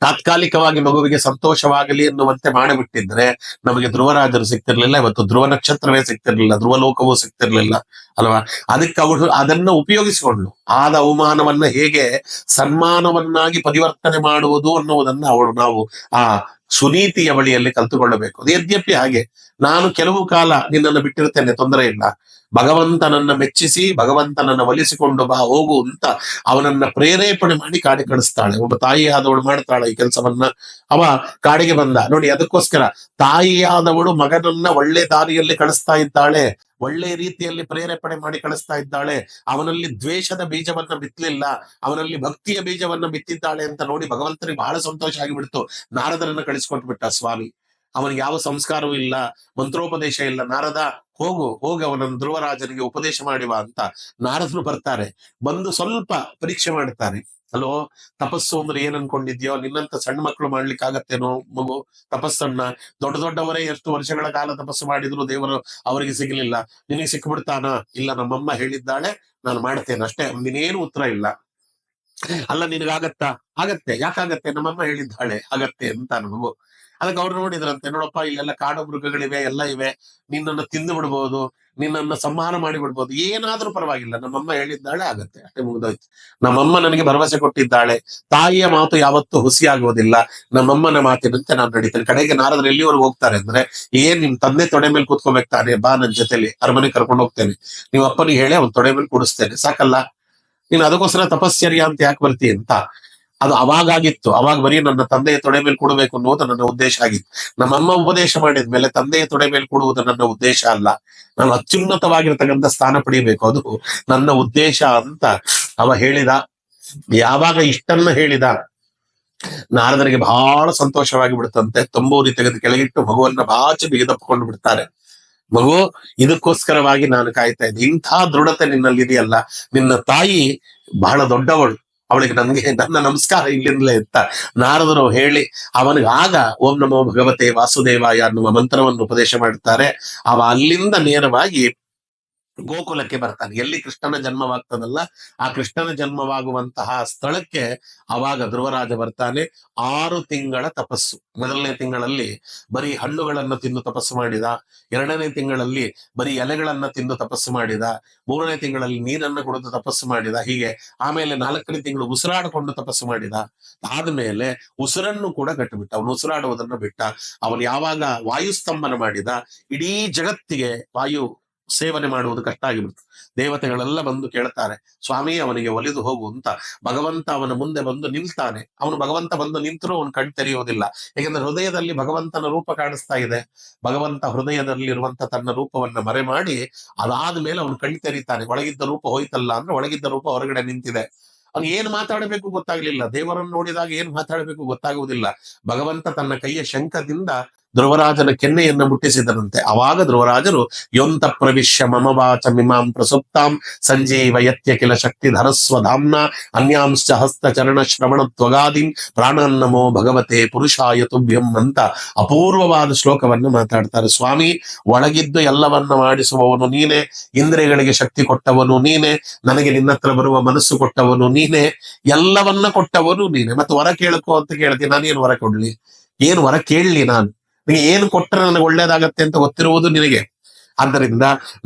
Speaker 2: ತಾತ್ಕಾಲಿಕವಾಗಿ ಮಗುವಿಗೆ ಸಂತೋಷವಾಗಲಿ ಎನ್ನುವಂತೆ ಮಾಡಿಬಿಟ್ಟಿದ್ರೆ ನಮಗೆ ಧ್ರುವರಾಜರು ಸಿಗ್ತಿರ್ಲಿಲ್ಲ, ಇವತ್ತು ಧ್ರುವ ನಕ್ಷತ್ರವೇ ಸಿಗ್ತಿರ್ಲಿಲ್ಲ ಧ್ರುವ ಲೋಕವೂ ಸಿಗ್ತಿರ್ಲಿಲ್ಲ, ಅಲ್ವಾ? ಅದಕ್ಕೆ ಅವಳು ಅದನ್ನ ಉಪಯೋಗಿಸಿಕೊಂಡ್ಳು. ಆದ ಅವಮಾನವನ್ನ ಹೇಗೆ ಸನ್ಮಾನವನ್ನಾಗಿ ಪರಿವರ್ತನೆ ಮಾಡುವುದು ಅನ್ನುವುದನ್ನ ಅವಳು ನಾವು ಆ ಸುನೀತಿಯ ಬಳಿಯಲ್ಲಿ ಕಲ್ತುಕೊಳ್ಳಬೇಕು. ಅದು ಯದ್ಯಪಿ ಹಾಗೆ. ನಾನು ಕೆಲವು ಕಾಲ ನಿನ್ನನ್ನು ಬಿಟ್ಟಿರ್ತೇನೆ ತೊಂದರೆ ಇಲ್ಲ. ಭಗವಂತನನ್ನ ಮೆಚ್ಚಿಸಿ, ಭಗವಂತನನ್ನ ಒಲಿಸಿಕೊಂಡು ಬಾ, ಹೋಗು ಅಂತ ಅವನನ್ನ ಪ್ರೇರೇಪಣೆ ಮಾಡಿ ಕಾಡಿ ಕಳಿಸ್ತಾಳೆ. ಒಬ್ಬ ತಾಯಿಯಾದವಳು ಮಾಡ್ತಾಳೆ ಈ ಕೆಲಸವನ್ನ. ಅವ ಕಾಡಿಗೆ ಬಂದ. ನೋಡಿ, ಅದಕ್ಕೋಸ್ಕರ ತಾಯಿಯಾದವಳು ಮಗನನ್ನ ಒಳ್ಳೆ ದಾರಿಯಲ್ಲಿ ಕಳಿಸ್ತಾ ಇದ್ದಾಳೆ. ಒಳ್ಳೆ ರೀತಿಯಲ್ಲಿ ಪ್ರೇರೇಪಣೆ ಮಾಡಿ ಕಳಿಸ್ತಾ ಇದ್ದಾಳೆ. ಅವನಲ್ಲಿ ದ್ವೇಷದ ಬೀಜವನ್ನ ಬಿತ್ತಲಿಲ್ಲ ಅವನಲ್ಲಿ ಭಕ್ತಿಯ ಬೀಜವನ್ನ ಬಿತ್ತಿದ್ದಾಳೆ ಅಂತ ನೋಡಿ ಭಗವಂತನಿಗೆ ಬಹಳ ಸಂತೋಷ ಆಗಿಬಿಡ್ತು. ನಾರದರನ್ನ ಕಳಿಸ್ಕೊಟ್ಬಿಟ್ಟ ಸ್ವಾಮಿ. ಅವನಿಗೆ ಯಾವ ಸಂಸ್ಕಾರವೂ ಇಲ್ಲ, ಮಂತ್ರೋಪದೇಶ ಇಲ್ಲ. ನಾರದ, ಹೋಗು, ಹೋಗಿ, ಅವನನ್ನು ಧ್ರುವರಾಜನಿಗೆ ಉಪದೇಶ ಮಾಡಿವ ಅಂತ ನಾರದರು ಬರ್ತಾರೆ. ಬಂದು ಸ್ವಲ್ಪ ಪರೀಕ್ಷೆ ಮಾಡ್ತಾರೆ. ಹಲೋ ತಪಸ್ಸು ಅಂದ್ರೆ ಏನ್ ಅನ್ಕೊಂಡಿದ್ಯೋ? ನಿನ್ನಂತ ಸಣ್ಣ ಮಕ್ಕಳು ಮಾಡ್ಲಿಕ್ಕೆ ಆಗತ್ತೇನೋ ಮಗು? ತಪಸ್ಸನ್ನ ದೊಡ್ಡ ದೊಡ್ಡವರೇ ಎಷ್ಟು ವರ್ಷಗಳ ಕಾಲ ತಪಸ್ಸು ಮಾಡಿದ್ರು ದೇವರು ಅವರಿಗೆ ಸಿಗಲಿಲ್ಲ. ನಿನಗೆ ಸಿಕ್ಬಿಡ್ತಾನ? ಇಲ್ಲ, ನಮ್ಮಮ್ಮ ಹೇಳಿದ್ದಾಳೆ, ನಾನು ಮಾಡ್ತೇನೆ ಅಷ್ಟೇ. ನಿನ್ನೇನು ಉತ್ತರ ಇಲ್ಲ. ಅಲ್ಲ, ನಿನಗಾಗತ್ತಾ? ಆಗತ್ತೆ. ಯಾಕಾಗತ್ತೆ? ನಮ್ಮಮ್ಮ ಹೇಳಿದ್ದಾಳೆ. ಆಗತ್ತೆ ಅಂತ ಮಗು ಅದಕ್ಕೆ ಅವ್ರು ನೋಡಿದ್ರಂತೆ, ನೋಡಪ್ಪ, ಇಲ್ಲೆಲ್ಲ ಕಾಡು ಮೃಗಗಳಿವೆ ಎಲ್ಲ ಇವೆ. ನಿನ್ನನ್ನು ತಿಂದು ಬಿಡ್ಬೋದು, ನಿನ್ನನ್ನು ಸಂಹಾರ ಮಾಡಿ ಬಿಡ್ಬೋದು. ಏನಾದ್ರೂ ಪರವಾಗಿಲ್ಲ. ನಮ್ಮಮ್ಮ ಹೇಳಿದ್ದಾಳೆ, ಆಗತ್ತೆ. ಅಷ್ಟೇ ಮುಗಿದೋಯ್ತು. ನಮ್ಮಮ್ಮ ನನಗೆ ಭರವಸೆ ಕೊಟ್ಟಿದ್ದಾಳೆ. ತಾಯಿಯ ಮಾತು ಯಾವತ್ತೂ ಆಗೋದಿಲ್ಲ ನಮ್ಮಮ್ಮನ ಮಾತಿನಂತೆ ನಾನು ನಡೀತೇನೆ. ಕಡೆಗೆ ನಾರದ್ರು ಎಲ್ಲಿವರೆಗೂ ಹೋಗ್ತಾರೆ ಅಂದ್ರೆ, ಏನ್ ನಿಮ್ ತಂದೆ ತೊಡೆ ಮೇಲೆ ಕೂತ್ಕೋಬೇಕು ತಾನೆ ಬಾ ನನ್ನ ಜೊತೆಲಿ. ಅರಮನೆ ಕರ್ಕೊಂಡು ಹೋಗ್ತೇನೆ. ನೀವು ಅಪ್ಪನಿಗೆ ಹೇಳಿ, ಅವ್ನ ತೊಡೆ ಮೇಲೆ ಕೂಡಿಸ್ತೇನೆ. ಸಾಕಲ್ಲ? ನೀನು ಅದಕ್ಕೋಸ್ಕರ ತಪಶ್ಚರ್ಯ ಅಂತ ಯಾಕೆ ಬರ್ತೀಯ ಅಂತ? ಅದು ಅವಾಗಾಗಿತ್ತು. ಅವಾಗ ಬರೀ ನನ್ನ ತಂದೆಯ ತೊಡೆ ಮೇಲೆ ಕೊಡಬೇಕು ಅನ್ನೋದು ನನ್ನ ಉದ್ದೇಶ ಆಗಿತ್ತು. ನಮ್ಮಮ್ಮ ಉಪದೇಶ ಮಾಡಿದ ಮೇಲೆ ತಂದೆಯ ತೊಡೆ ಮೇಲೆ ಕೊಡುವುದು ನನ್ನ ಉದ್ದೇಶ ಅಲ್ಲ. ನಾನು ಅತ್ಯುನ್ನತವಾಗಿರ್ತಕ್ಕಂಥ ಸ್ಥಾನ ಪಡಿಬೇಕು. ಅದು ನನ್ನ ಉದ್ದೇಶ ಅಂತ ಅವ ಹೇಳಿದ. ಯಾವಾಗ ಇಷ್ಟನ್ನ ಹೇಳಿದ, ನಾರದರಿಗೆ ಬಹಳ ಸಂತೋಷವಾಗಿ ಬಿಡುತ್ತಂತೆ. ತಂಬೂರಿ ತೆಗೆದು ಕೆಳಗಿಟ್ಟು ಮಗುವನ್ನ ಬಾಚಿ ಬಿಗಿದಪ್ಪಿಕೊಂಡು ಬಿಡ್ತಾರೆ. ಮಗು, ಇದಕ್ಕೋಸ್ಕರವಾಗಿ ನಾನು ಕಾಯ್ತಾ ಇದ್ದೆ. ಇಂಥ ದೃಢತೆ ನಿನ್ನಲ್ಲಿ ಇದೆಯಲ್ಲ ನಿನ್ನ ತಾಯಿ ಬಹಳ ದೊಡ್ಡವಳು. ಅವಳಿಗೆ ನನಗೆ ನನ್ನ ನಮಸ್ಕಾರ ಇಲ್ಲಿಂದಲೇ ಇತ್ತ ನಾರದರು ಹೇಳಿ ಅವನಿಗೆ ಆಗ ಓಂ ನಮೋ ಭಗವತೆ ವಾಸುದೇವಾಯ ಅನ್ನುವ ಮಂತ್ರವನ್ನು ಉಪದೇಶ ಮಾಡುತ್ತಾರೆ. ಅವ ಅಲ್ಲಿಂದ ನೇರವಾಗಿ ಗೋಕುಲಕ್ಕೆ ಬರ್ತಾನೆ. ಎಲ್ಲಿ ಕೃಷ್ಣನ ಜನ್ಮವಾಗ್ತದಲ್ಲ? ಆ ಕೃಷ್ಣನ ಜನ್ಮವಾಗುವಂತಹ ಸ್ಥಳಕ್ಕೆ ಅವಾಗ ಧ್ರುವರಾಜ ಬರ್ತಾನೆ. ಆರು ತಿಂಗಳ ತಪಸ್ಸು. ಮೊದಲನೇ ತಿಂಗಳಲ್ಲಿ ಬರೀ ಹಣ್ಣುಗಳನ್ನು ತಿಂದು ತಪಸ್ಸು ಮಾಡಿದ. ಎರಡನೇ ತಿಂಗಳಲ್ಲಿ ಬರೀ ಎಲೆಗಳನ್ನ ತಿಂದು ತಪಸ್ಸು ಮಾಡಿದ. ಮೂರನೇ ತಿಂಗಳಲ್ಲಿ ನೀರನ್ನು ಕುಡಿದು ತಪಸ್ಸು ಮಾಡಿದ. ಹೀಗೆ ಆಮೇಲೆ ನಾಲ್ಕನೇ ತಿಂಗಳು ಉಸಿರಾಡಿಕೊಂಡು ತಪಸ್ಸು ಮಾಡಿದ. ಆದ್ಮೇಲೆ ಉಸಿರನ್ನು ಕೂಡ ಕಟ್ಟಿಬಿಟ್ಟ. ಅವನು ಉಸಿರಾಡುವುದನ್ನು ಬಿಟ್ಟ. ಅವನು ಯಾವಾಗ ವಾಯುಸ್ತಂಭನ ಮಾಡಿದ. ಇಡೀ ಜಗತ್ತಿಗೆ ವಾಯು ಸೇವನೆ ಮಾಡುವುದು ಕಷ್ಟ ಆಗಿಬಿಡ್ತು. ದೇವತೆಗಳೆಲ್ಲ ಬಂದು ಕೇಳ್ತಾರೆ, ಸ್ವಾಮಿ, ಅವನಿಗೆ ಒಲಿದು ಹೋಗು ಅಂತ. ಭಗವಂತ ಅವನ ಮುಂದೆ ಬಂದು ನಿಲ್ತಾನೆ. ಅವನು ಭಗವಂತ ಬಂದು ನಿಂತರೂ ಅವನು ಕಣ್ ತೆರೆಯುವುದಿಲ್ಲ. ಏಕೆಂದ್ರೆ ಹೃದಯದಲ್ಲಿ ಭಗವಂತನ ರೂಪ ಕಾಣಿಸ್ತಾ ಇದೆ. ಭಗವಂತ ಹೃದಯದಲ್ಲಿರುವಂತ ತನ್ನ ರೂಪವನ್ನ ಮರೆ ಮಾಡಿ ಅದಾದ ಮೇಲೆ ಅವನು ಕಣ್ ತೆರೀತಾನೆ. ಒಳಗಿದ್ದ ರೂಪ ಹೋಯ್ತಲ್ಲ ಅಂದ್ರೆ ಒಳಗಿದ್ದ ರೂಪ ಹೊರಗಡೆ ನಿಂತಿದೆ. ಅವ್ನು ಏನ್ ಮಾತಾಡಬೇಕು ಗೊತ್ತಾಗ್ಲಿಲ್ಲ. ದೇವರನ್ನು ನೋಡಿದಾಗ ಏನ್ ಮಾತಾಡಬೇಕು ಗೊತ್ತಾಗುವುದಿಲ್ಲ. ಭಗವಂತ ತನ್ನ ಕೈಯ ಶಂಖದಿಂದ ಧ್ರುವರಾಜನ ಕೆನ್ನೆಯನ್ನು ಮುಟ್ಟಿಸಿದರಂತೆ. ಅವಾಗ ಧ್ರುವರಾಜರು, ಯೊಂತ ಪ್ರವಿಶ್ಯ ಮಮವಾಚ ಮಿಮಾಂ ಪ್ರಸುಪ್ತಾಂ ಸಂಜೀವ ಯತ್ಯ ಕಿಲ ಅನ್ಯಾಂಶ್ಚ ಹಸ್ತ ಚರಣ ಶ್ರವಣ ತ್ವಗಾದಿಂ ಪ್ರಾಣನ್ನಮೋ ಭಗವತೆ ಪುರುಷಾಯ ತುಭ್ಯಂ ಅಂತ ಅಪೂರ್ವವಾದ ಶ್ಲೋಕವನ್ನು ಮಾತಾಡ್ತಾರೆ. ಸ್ವಾಮಿ, ಒಳಗಿದ್ದು ಎಲ್ಲವನ್ನ ಮಾಡಿಸುವವನು ನೀನೆ, ಇಂದ್ರಿಯಗಳಿಗೆ ಶಕ್ತಿ ಕೊಟ್ಟವನು ನೀನೆ, ನನಗೆ ನಿನ್ನತ್ರ ಬರುವ ಮನಸ್ಸು ಕೊಟ್ಟವನು ನೀನೆ, ಎಲ್ಲವನ್ನ ಕೊಟ್ಟವನು ನೀನೆ. ಮತ್ತೆ ವರ ಕೇಳಕೋ ಅಂತ ಕೇಳ್ತೀನಿ, ನಾನೇನು ವರ ಕೊಡ್ಲಿ? ಏನು ವರ ಕೇಳಲಿ ನಾನು? ನಿನಗೆ ಏನು ಕೊಟ್ಟರೆ ನನಗೆ ಒಳ್ಳೇದಾಗತ್ತೆ ಅಂತ ಗೊತ್ತಿರುವುದು ನಿನಗೆ. ಆದ್ದರಿಂದ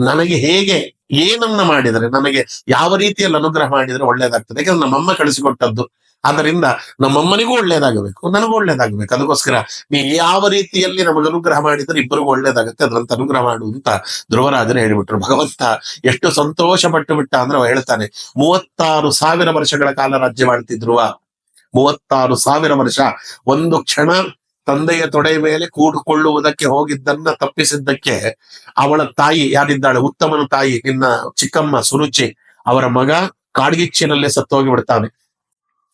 Speaker 2: ನನಗೆ ಹೇಗೆ ಏನನ್ನ ಮಾಡಿದರೆ, ನನಗೆ ಯಾವ ರೀತಿಯಲ್ಲಿ ಅನುಗ್ರಹ ಮಾಡಿದರೆ ಒಳ್ಳೇದಾಗ್ತದೆ. ಯಾಕಂದ್ರೆ ನಮ್ಮಮ್ಮ ಕಳಿಸಿಕೊಟ್ಟದ್ದು. ಆದ್ದರಿಂದ ನಮ್ಮಮ್ಮನಿಗೂ ಒಳ್ಳೇದಾಗಬೇಕು, ನನಗೂ ಒಳ್ಳೇದಾಗಬೇಕು. ಅದಕ್ಕೋಸ್ಕರ ನೀ ಯಾವ ರೀತಿಯಲ್ಲಿ ನಮಗೆ ಅನುಗ್ರಹ ಮಾಡಿದರೆ ಇಬ್ಬರಿಗೂ ಒಳ್ಳೇದಾಗುತ್ತೆ. ಅದ್ರಂತ ಅನುಗ್ರಹ ಮಾಡು ಅಂತ ಧ್ರುವರಾಜನ ಹೇಳಿಬಿಟ್ರು. ಭಗವಂತ ಎಷ್ಟು ಸಂತೋಷ ಪಟ್ಟು ಬಿಟ್ಟ ಅಂದ್ರೆ ಅವ ಹೇಳ್ತಾನೆ, ಮೂವತ್ತಾರು ಸಾವಿರ ವರ್ಷಗಳ ಕಾಲ ರಾಜ್ಯ ಮಾಡ್ತಿದ್ರು ಮೂವತ್ತಾರು ಸಾವಿರ ವರ್ಷ, ಒಂದು ಕ್ಷಣ ತಂದೆಯ ತೊಡೆ ಮೇಲೆ ಕೂಡಿಕೊಳ್ಳುವುದಕ್ಕೆ ಹೋಗಿದ್ದನ್ನ ತಪ್ಪಿಸಿದ್ದಕ್ಕೆ ಅವಳ ತಾಯಿ ಯಾರಿದ್ದಾಳೆ? ಉತ್ತಮನ ತಾಯಿ, ನಿನ್ನ ಚಿಕ್ಕಮ್ಮ ಸುರುಚಿ, ಅವರ ಮಗ ಕಾಡ್ಗಿಚ್ಚಿನಲ್ಲೇ ಸತ್ತೋಗಿ ಬಿಡ್ತಾನೆ.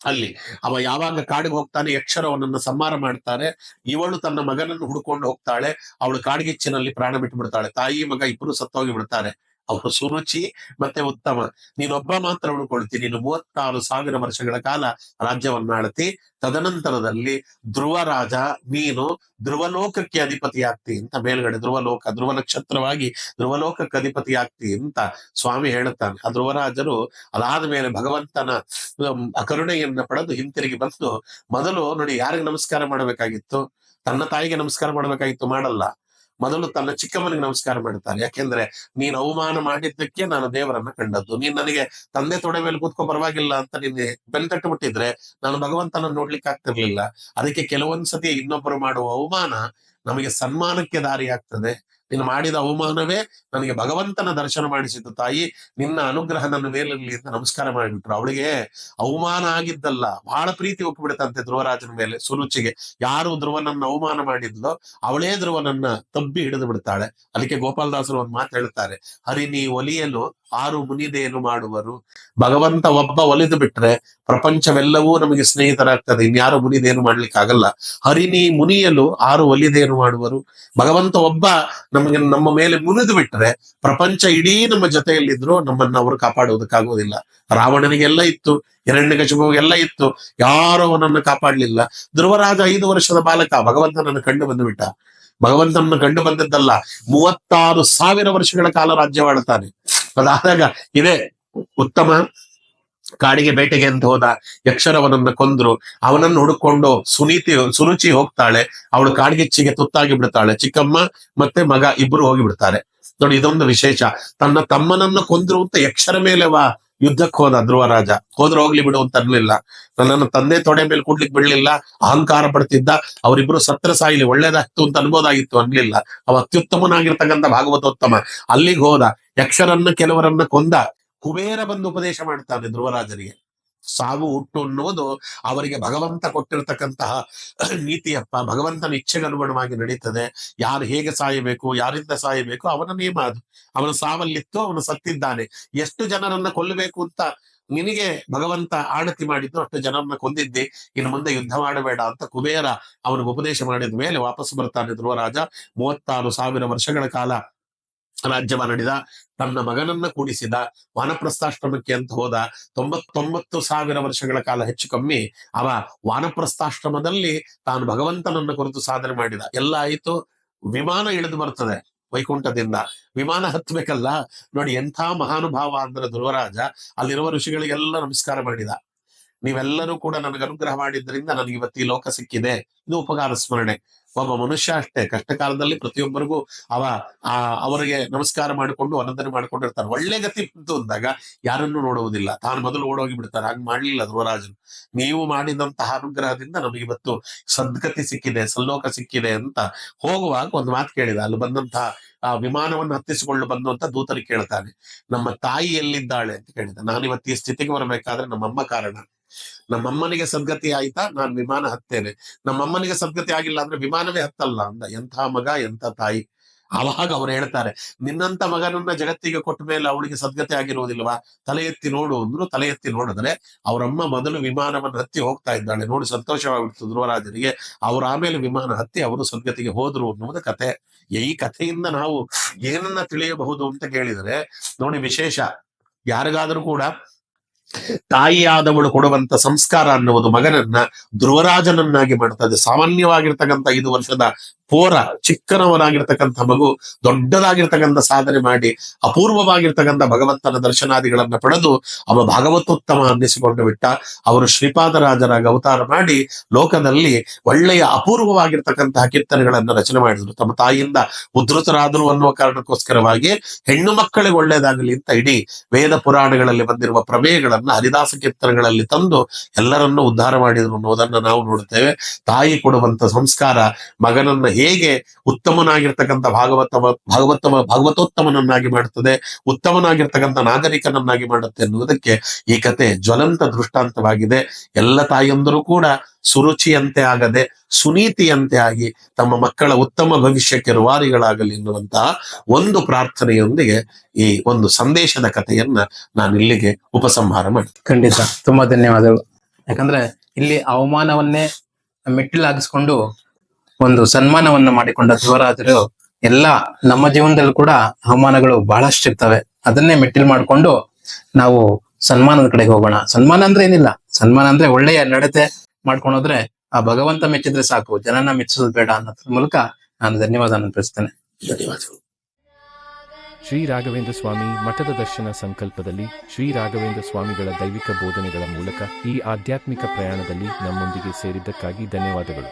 Speaker 2: ಅಲ್ಲಿ ಅವ ಯಾವಾಗ ಕಾಡಿಗೆ ಹೋಗ್ತಾನೆ ಯಕ್ಷರು ಅವನನ್ನ ಸಂಹಾರ ಮಾಡ್ತಾರೆ ಇವಳು ತನ್ನ ಮಗನನ್ನು ಹುಡ್ಕೊಂಡು ಹೋಗ್ತಾಳೆ, ಅವಳು ಕಾಡ್ಗಿಚ್ಚಿನಲ್ಲಿ ಪ್ರಾಣ ಬಿಟ್ಟು ಬಿಡ್ತಾಳೆ ತಾಯಿ, ಮಗ ಇಬ್ಬರು ಸತ್ತೋಗಿ ಬಿಡ್ತಾರೆ. ಅವರು ಸುರುಚಿ ಮತ್ತೆ ಉತ್ತಮ. ನೀನೊಬ್ಬ ಮಾತ್ರ ಉಳ್ಕೊಳ್ತಿ. ನೀನು ಮೂವತ್ತಾರು ಸಾವಿರ ವರ್ಷಗಳ ಕಾಲ ರಾಜ್ಯವನ್ನ ಆಳ್ತಿ ತದನಂತರದಲ್ಲಿ ಧ್ರುವ ರಾಜ ನೀನು ಧ್ರುವಲೋಕಕ್ಕೆ ಅಧಿಪತಿ ಆಗ್ತಿ ಅಂತ ಮೇಲ್ಗಡೆ ಧ್ರುವಲೋಕ ಧ್ರುವ ನಕ್ಷತ್ರವಾಗಿ ಧ್ರುವಲೋಕಕ್ಕೆ ಅಧಿಪತಿ ಆಗ್ತಿ ಅಂತ ಸ್ವಾಮಿ ಹೇಳುತ್ತಾನೆ. ಆ ಧ್ರುವರಾಜರು ಅದಾದ ಮೇಲೆ ಭಗವಂತನ ಕರುಣೆಯನ್ನ ಪಡೆದು ಹಿಂತಿರುಗಿ ಬಂದು, ಮೊದಲು ನೋಡಿ ಯಾರಿಗೆ ನಮಸ್ಕಾರ ಮಾಡಬೇಕಾಗಿತ್ತು? ತನ್ನ ತಾಯಿಗೆ ನಮಸ್ಕಾರ ಮಾಡಬೇಕಾಗಿತ್ತು? ಮಾಡಲ್ಲ. ಮೊದಲು ತನ್ನ ಚಿಕ್ಕಮ್ಮನಿಗೆ ನಮಸ್ಕಾರ ಮಾಡ್ತಾರೆ ಯಾಕೆಂದ್ರೆ, ನೀನು ಅವಮಾನ ಮಾಡಿದ್ದಕ್ಕೆ ನಾನು ದೇವರನ್ನ ಕಂಡದ್ದು. ನೀನ್ ನನಗೆ ತಂದೆ ತೊಡೆ ಮೇಲೆ ಕೂತ್ಕೊ ಪರವಾಗಿಲ್ಲ ಅಂತ ನಿನ್ನೆ ಬೆಲೆ ಬಿಟ್ಟಿದ್ರೆ, ನಾನು ಭಗವಂತನ ನೋಡ್ಲಿಕ್ಕೆ ಆಗ್ತಿರ್ಲಿಲ್ಲ. ಅದಕ್ಕೆ ಕೆಲವೊಂದ್ಸತಿ ಇನ್ನೊಬ್ಬರು ಮಾಡುವ ಅವಮಾನ ನಮಗೆ ಸನ್ಮಾನಕ್ಕೆ ದಾರಿ ಆಗ್ತದೆ ನೀನು ಮಾಡಿದ ಅವಮಾನವೇ ನನಗೆ ಭಗವಂತನ ದರ್ಶನ ಮಾಡಿಸಿದ್ದು ತಾಯಿ. ನಿನ್ನ ಅನುಗ್ರಹ ನನ್ನ ಮೇಲಲ್ಲಿ ಅಂತ ನಮಸ್ಕಾರ ಮಾಡಿಬಿಟ್ರು. ಅವಳಿಗೆ ಅವಮಾನ ಆಗಿದ್ದಲ್ಲ. ಬಹಳ ಪ್ರೀತಿ ಒಪ್ಪಿಬಿಡುತ್ತಂತೆ ಧ್ರುವರಾಜನ ಮೇಲೆ, ಸುರುಚಿಗೆ. ಯಾರು ಧ್ರುವನನ್ನ ಅವಮಾನ ಮಾಡಿದ್ಲೋ ಅವಳೇ ಧ್ರುವನನ್ನ ತಬ್ಬಿ ಹಿಡಿದು ಬಿಡ್ತಾಳೆ. ಅದಕ್ಕೆ ಗೋಪಾಲದಾಸರು ಒಂದು ಮಾತು ಹೇಳ್ತಾರೆ. ಹರಿ, ನೀ ಒಲಿಯಲು, ಆರು ಮುನಿದೇನು ಮಾಡುವರು? ಭಗವಂತ ಒಬ್ಬ ಒಲಿದು ಬಿಟ್ರೆ ಪ್ರಪಂಚವೆಲ್ಲವೂ ನಮಗೆ ಸ್ನೇಹಿತರಾಗ್ತದೆ. ಇನ್ಯಾರು ಮುನಿದೇನು ಮಾಡ್ಲಿಕ್ಕೆ ಆಗಲ್ಲ ಹರಿನಿ ಮುನಿಯಲು ಆರು ಒಲಿದೇನು ಮಾಡುವರು. ಭಗವಂತ ಒಬ್ಬ ನಮಗೆ ನಮ್ಮ ಮೇಲೆ ಮುನಿದು ಬಿಟ್ರೆ ಪ್ರಪಂಚ ಇಡೀ ನಮ್ಮ ಜೊತೆಯಲ್ಲಿದ್ರು ನಮ್ಮನ್ನ ಅವರು ಕಾಪಾಡುವುದಕ್ಕಾಗೋದಿಲ್ಲ ರಾವಣನಿಗೆಲ್ಲ ಇತ್ತು ಹಿರಣ್ಯಕಶಿಪುಗೆಲ್ಲ ಇತ್ತು. ಯಾರು ಅವನನ್ನು ಕಾಪಾಡ್ಲಿಲ್ಲ. ಧ್ರುವರಾಜ ಐದು ವರ್ಷದ ಬಾಲಕ, ಭಗವಂತನನ್ನು ಕಂಡು ಬಂದು ಬಿಟ್ಟ ಭಗವಂತನನ್ನು ಕಂಡು ಬಂದದ್ದಲ್ಲ, ಮೂವತ್ತಾರು ಸಾವಿರ ವರ್ಷಗಳ ಕಾಲ ರಾಜ್ಯವಾಡುತ್ತಾನೆ ಅದಾದಾಗ, ಇದೇ ಉತ್ತಮ ಕಾಡಿಗೆ ಬೇಟೆಗೆ ಅಂತ ಹೋದ ಯಕ್ಷರವನನ್ನ ಕೊಂದ್ರು. ಅವನನ್ನು ಹುಡುಕೊಂಡು ಸುನೀತಿ ಸುರುಚಿ ಹೋಗ್ತಾಳೆ. ಅವಳು ಕಾಡ್ಗಿಚ್ಚಿಗೆ ತುತ್ತಾಗಿ ಬಿಡ್ತಾಳೆ. ಚಿಕ್ಕಮ್ಮ ಮತ್ತೆ ಮಗ ಇಬ್ರು ಹೋಗಿ ಬಿಡ್ತಾರೆ. ನೋಡಿ, ಇದೊಂದು ವಿಶೇಷ. ತನ್ನ ತಮ್ಮನನ್ನ ಕೊಂದ್ರು ಅಂತ ಯಕ್ಷರ ಮೇಲೆ ವಾ ಯುದ್ಧಕ್ಕೆ ಹೋದ ಧ್ರುವರಾಜ. ಹೋದ್ರೆ ಹೋಗ್ಲಿ ಬಿಡು ಅಂತ ಅನ್ಲಿಲ್ಲ. ನನ್ನನ್ನು ತಂದೆ ತೊಡೆ ಮೇಲೆ ಕೂಡ್ಲಿಕ್ಕೆ ಬಿಡ್ಲಿಲ್ಲ. ಅಹಂಕಾರ ಪಡ್ತಿದ್ದ. ಅವರಿಬ್ರು ಸತ್ರ ಸಾಯಿಲಿ ಒಳ್ಳೇದಾಯ್ತು ಅಂತ ಅನ್ಬೋದಾಗಿತ್ತು ಅನ್ಲಿಲ್ಲ. ಅವ ಅತ್ಯುತ್ತಮನಾಗಿರ್ತಕ್ಕಂಥ ಭಾಗವತೋತ್ತಮ. ಅಲ್ಲಿಗೆ ಹೋದ ಯಕ್ಷರನ್ನ, ಕೆಲವರನ್ನ ಕೊಂದ. ಕುಬೇರ ಬಂದು ಉಪದೇಶ ಮಾಡ್ತಾನೆ ಧ್ರುವರಾಜನಿಗೆ ಸಾವು ಹುಟ್ಟು ಅನ್ನುವುದು ಅವರಿಗೆ ಭಗವಂತ ಕೊಟ್ಟಿರತಕ್ಕಂತಹ ನೀತಿಯಪ್ಪ. ಭಗವಂತನ ಇಚ್ಛೆಗೆ ಅನುಗುಣವಾಗಿ ನಡೀತದೆ. ಯಾರು ಹೇಗೆ ಸಾಯಬೇಕು, ಯಾರಿಂದ ಸಾಯಬೇಕು, ಅವನ ನಿಯಮ ಅದು. ಅವನ ಸಾವಲ್ಲಿತ್ತು, ಅವನು ಸತ್ತಿದ್ದಾನೆ. ಎಷ್ಟು ಜನರನ್ನ ಕೊಲ್ಲಬೇಕು ಅಂತ ನಿನಗೆ ಭಗವಂತ ಆಣತಿ ಮಾಡಿದ್ದು, ಅಷ್ಟು ಜನರನ್ನ ಕೊಂದಿದ್ದೆ. ಇನ್ನು ಮುಂದೆ ಯುದ್ಧ ಮಾಡಬೇಡ ಅಂತ ಕುಬೇರ ಅವನಿಗೆ ಉಪದೇಶ ಮಾಡಿದ ಮೇಲೆ ವಾಪಸ್ ಬರ್ತಾನೆ ಧ್ರುವರಾಜ. ಮೂವತ್ತಾರು ಸಾವಿರ ವರ್ಷಗಳ ಕಾಲ ರಾಜ್ಯವ ನಡೆದ ತನ್ನ ಮಗನನ್ನ ಕೂಡಿಸಿದ, ವಾನಪ್ರಸ್ಥಾಶ್ರಮಕ್ಕೆ ಅಂತ ಹೋದ ತೊಂಬತ್ತೊಂಬತ್ತು ಸಾವಿರ ವರ್ಷಗಳ ಕಾಲ ಹೆಚ್ಚು ಕಮ್ಮಿ, ಅವ ವಾನಪ್ರಸ್ಥಾಶ್ರಮದಲ್ಲಿ ತಾನು ಭಗವಂತನನ್ನ ಕುರಿತು ಸಾಧನೆ ಮಾಡಿದ. ಎಲ್ಲ ಆಯಿತು, ವಿಮಾನ ಇಳಿದು ಬರ್ತದೆ ವೈಕುಂಠದಿಂದ. ವಿಮಾನ ಹತ್ಬೇಕಲ್ಲ? ನೋಡಿ, ಎಂಥ ಮಹಾನುಭಾವ ಅಂದ್ರೆ ಧ್ರುವರಾಜ ಅಲ್ಲಿರುವ ಋಷಿಗಳಿಗೆಲ್ಲ ನಮಸ್ಕಾರ ಮಾಡಿದ. ನೀವೆಲ್ಲರೂ ಕೂಡ ನನಗೆ ಅನುಗ್ರಹ ಮಾಡಿದ್ರಿಂದ ನನಗೆ ಇವತ್ತು ಈ ಲೋಕ ಸಿಕ್ಕಿದೆ. ಇದು ಉಪಕಾರ ಸ್ಮರಣೆ. ಒಬ್ಬ ಮನುಷ್ಯ ಅಷ್ಟೇ. ಕಷ್ಟ ಕಾಲದಲ್ಲಿ ಪ್ರತಿಯೊಬ್ಬರಿಗೂ ಅವ ಅವರಿಗೆ ನಮಸ್ಕಾರ ಮಾಡಿಕೊಂಡು ಅನಂದನೆ ಮಾಡಿಕೊಂಡಿರ್ತಾರೆ ಒಳ್ಳೆ ಗತಿ ಬಂತು ಅಂದಾಗ ಯಾರನ್ನು ನೋಡುವುದಿಲ್ಲ. ತಾನು ಮೊದಲು ಓಡೋಗಿ ಬಿಡ್ತಾರೆ ಹಂಗ್ ಮಾಡ್ಲಿಲ್ಲ ಧ್ರುವರಾಜನು ನೀವು ಮಾಡಿದಂತಹ ಅನುಗ್ರಹದಿಂದ ನಮಗೆ ಇವತ್ತು ಸದ್ಗತಿ ಸಿಕ್ಕಿದೆ, ಸಲ್ಲೋಕ ಸಿಕ್ಕಿದೆ ಅಂತ ಹೋಗುವಾಗ ಒಂದು ಮಾತು ಕೇಳಿದ. ಅಲ್ಲಿ ಬಂದಂತಹ ಆ, ವಿಮಾನವನ್ನು ಹತ್ತಿಸಿಕೊಂಡು ಬಂದಂತ ದೂತರು ಕೇಳ್ತಾನೆ. ನಮ್ಮ ತಾಯಿ ಎಲ್ಲಿದ್ದಾಳೆ ಅಂತ ಕೇಳಿದ. ನಾನು ಇವತ್ತು ಈ ಸ್ಥಿತಿಗೆ ಬರಬೇಕಾದ್ರೆ ನಮ್ಮಮ್ಮ ಕಾರಣ. ನಮ್ಮಮ್ಮನಿಗೆ ಸದ್ಗತಿ ಆಯ್ತಾ? ನಾನು ವಿಮಾನ ಹತ್ತೇನೆ. ನಮ್ಮಮ್ಮನಿಗೆ ಸದ್ಗತಿ ಆಗಿಲ್ಲ ಅಂದ್ರೆ ವಿಮಾನವೇ ಹತ್ತಲ್ಲ ಅಂದ. ಎಂಥ ಮಗ, ಎಂಥ ತಾಯಿ? ಆವಾಗ ಅವ್ರು ಹೇಳ್ತಾರೆ, ನಿನ್ನಂತ ಮಗನನ್ನ ಜಗತ್ತಿಗೆ ಕೊಟ್ಟ ಮೇಲೆ ಅವಳಿಗೆ ಸದ್ಗತಿ ಆಗಿರುವುದಿಲ್ವಾ? ತಲೆ ಎತ್ತಿ ನೋಡು ಅಂದ್ರು ತಲೆ ಎತ್ತಿ ನೋಡಿದ್ರೆ ಅವರಮ್ಮ ಮೊದಲು ವಿಮಾನವನ್ನು ಹತ್ತಿ ಹೋಗ್ತಾ ಇದ್ದಾಳೆ. ನೋಡಿ ಸಂತೋಷವಾಗಿಬಿಡ್ತು ಧ್ರುವರಾಜನಿಗೆ ಅವ್ರ ಆಮೇಲೆ ವಿಮಾನ ಹತ್ತಿ ಅವರು ಸದ್ಗತಿಗೆ ಹೋದ್ರು ಅನ್ನುವುದು ಕತೆ. ಈ ಕಥೆಯಿಂದ ನಾವು ಏನನ್ನ ತಿಳಿಯಬಹುದು ಅಂತ ಕೇಳಿದರೆ, ನೋಡಿ ವಿಶೇಷ, ಯಾರಿಗಾದರೂ ಕೂಡ ತಾಯಿಯಾದವಳು ಕೊಡುವಂತ ಸಂಸ್ಕಾರ ಅನ್ನುವುದು ಮಗನನ್ನ ಧ್ರುವರಾಜನನ್ನಾಗಿ ಮಾಡ್ತದೆ ಸಾಮಾನ್ಯವಾಗಿರ್ತಕ್ಕಂಥ ಐದು ವರ್ಷದ ಪೋರ ಚಿಕ್ಕನವನಾಗಿರ್ತಕ್ಕಂಥ ಮಗು, ದೊಡ್ಡದಾಗಿರ್ತಕ್ಕಂಥ ಸಾಧನೆ ಮಾಡಿ, ಅಪೂರ್ವವಾಗಿರ್ತಕ್ಕಂಥ ಭಗವಂತನ ದರ್ಶನಾದಿಗಳನ್ನ ಪಡೆದು ಅವ ಭಾಗವತೋತ್ತಮ ಅನ್ನಿಸಿಕೊಂಡು ಬಿಟ್ಟ, ಅವರು ಶ್ರೀಪಾದರಾಜರಾಗಿ ಅವತಾರ ಮಾಡಿ ಲೋಕದಲ್ಲಿ ಒಳ್ಳೆಯ ಅಪೂರ್ವವಾಗಿರ್ತಕ್ಕಂತಹ ಕೀರ್ತನೆಗಳನ್ನ ರಚನೆ ಮಾಡಿದ್ರು. ತಮ್ಮ ತಾಯಿಯಿಂದ ಉದ್ಧತರಾದರು ಅನ್ನುವ ಕಾರಣಕ್ಕೋಸ್ಕರವಾಗಿ ಹೆಣ್ಣು ಮಕ್ಕಳಿಗೆ ಒಳ್ಳೇದಾಗಲಿ ಅಂತ ಇಡೀ ವೇದ ಪುರಾಣಗಳಲ್ಲಿ ಬಂದಿರುವ ಪ್ರಮೇಯಗಳನ್ನ, ಹರಿದಾಸ ಕೀರ್ತನೆಗಳಲ್ಲಿ ತಂದು ಎಲ್ಲರನ್ನೂ ಉದ್ಧಾರ ಮಾಡಿದ್ರು ಅನ್ನೋದನ್ನ ನಾವು ನೋಡುತ್ತೇವೆ. ತಾಯಿ ಕೊಡುವಂತ ಸಂಸ್ಕಾರ ಮಗನನ್ನ ಹೇಗೆ ಉತ್ತಮನಾಗಿರ್ತಕ್ಕಂಥ ಭಾಗವತ ಭಾಗವತ ಭಾಗವತೋತ್ತಮನನ್ನಾಗಿ ಮಾಡುತ್ತದೆ ಉತ್ತಮನಾಗಿರ್ತಕ್ಕಂಥ ನಾಗರಿಕನನ್ನಾಗಿ ಮಾಡುತ್ತೆ ಎನ್ನುವುದಕ್ಕೆ ಈ ಕತೆ ಜ್ವಲಂತ ದೃಷ್ಟಾಂತವಾಗಿದೆ. ಎಲ್ಲ ತಾಯಿಯಂದರೂ ಕೂಡ ಸುರುಚಿಯಂತೆ ಆಗದೆ ಸುನೀತಿಯಂತೆ ಆಗಿ ತಮ್ಮ ಮಕ್ಕಳ ಉತ್ತಮ ಭವಿಷ್ಯಕ್ಕೆ ರುವಾರಿಗಳಾಗಲಿ ಎನ್ನುವಂತಹ ಒಂದು ಪ್ರಾರ್ಥನೆಯೊಂದಿಗೆ ಈ ಒಂದು ಸಂದೇಶದ ಕಥೆಯನ್ನ ನಾನು ಇಲ್ಲಿಗೆ ಉಪಸಂಹಾರ ಮಾಡಿ
Speaker 1: ಖಂಡಿತ. ತುಂಬಾ ಧನ್ಯವಾದಗಳು. ಯಾಕಂದ್ರೆ ಇಲ್ಲಿ ಅವಮಾನವನ್ನೇ ಮೆಟ್ಟಿಲಾಗಿಸ್ಕೊಂಡು ಒಂದು ಸನ್ಮಾನವನ್ನ ಮಾಡಿಕೊಂಡ ಶಿವರಾಜರು ಎಲ್ಲ ನಮ್ಮ ಜೀವನದಲ್ಲಿ ಕೂಡ ಅವಮಾನಗಳು ಬಹಳಷ್ಟು ಇರ್ತವೆ. ಅದನ್ನೇ ಮೆಟ್ಟಿಲು ಮಾಡಿಕೊಂಡು ನಾವು ಸನ್ಮಾನದ ಕಡೆಗೆ ಹೋಗೋಣ. ಸನ್ಮಾನ ಅಂದ್ರೆ ಏನಿಲ್ಲ. ಸನ್ಮಾನ ಅಂದ್ರೆ ಒಳ್ಳೆಯ ನಡತೆ ಮಾಡ್ಕೊಂಡೋದ್ರೆ ಆ ಭಗವಂತ ಮೆಚ್ಚಿದ್ರೆ ಸಾಕು. ಜನನ ಮೆಚ್ಚಿಸೋದು ಬೇಡ ಅನ್ನೋದ್ರ ಮೂಲಕ ನಾನು ಧನ್ಯವಾದ
Speaker 2: ಅನುಭವಿಸ್ತೇನೆ
Speaker 3: ಶ್ರೀ ರಾಘವೇಂದ್ರ ಸ್ವಾಮಿ ಮಠದ ದರ್ಶನ ಸಂಕಲ್ಪದಲ್ಲಿ ಶ್ರೀ ರಾಘವೇಂದ್ರ ಸ್ವಾಮಿಗಳ ದೈವಿಕ ಬೋಧನೆಗಳ ಮೂಲಕ ಈ ಆಧ್ಯಾತ್ಮಿಕ ಪ್ರಯಾಣದಲ್ಲಿ ನಮ್ಮೊಂದಿಗೆ ಸೇರಿದ್ದಕ್ಕಾಗಿ ಧನ್ಯವಾದಗಳು.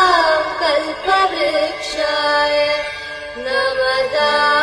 Speaker 4: परीक्षाय नमदा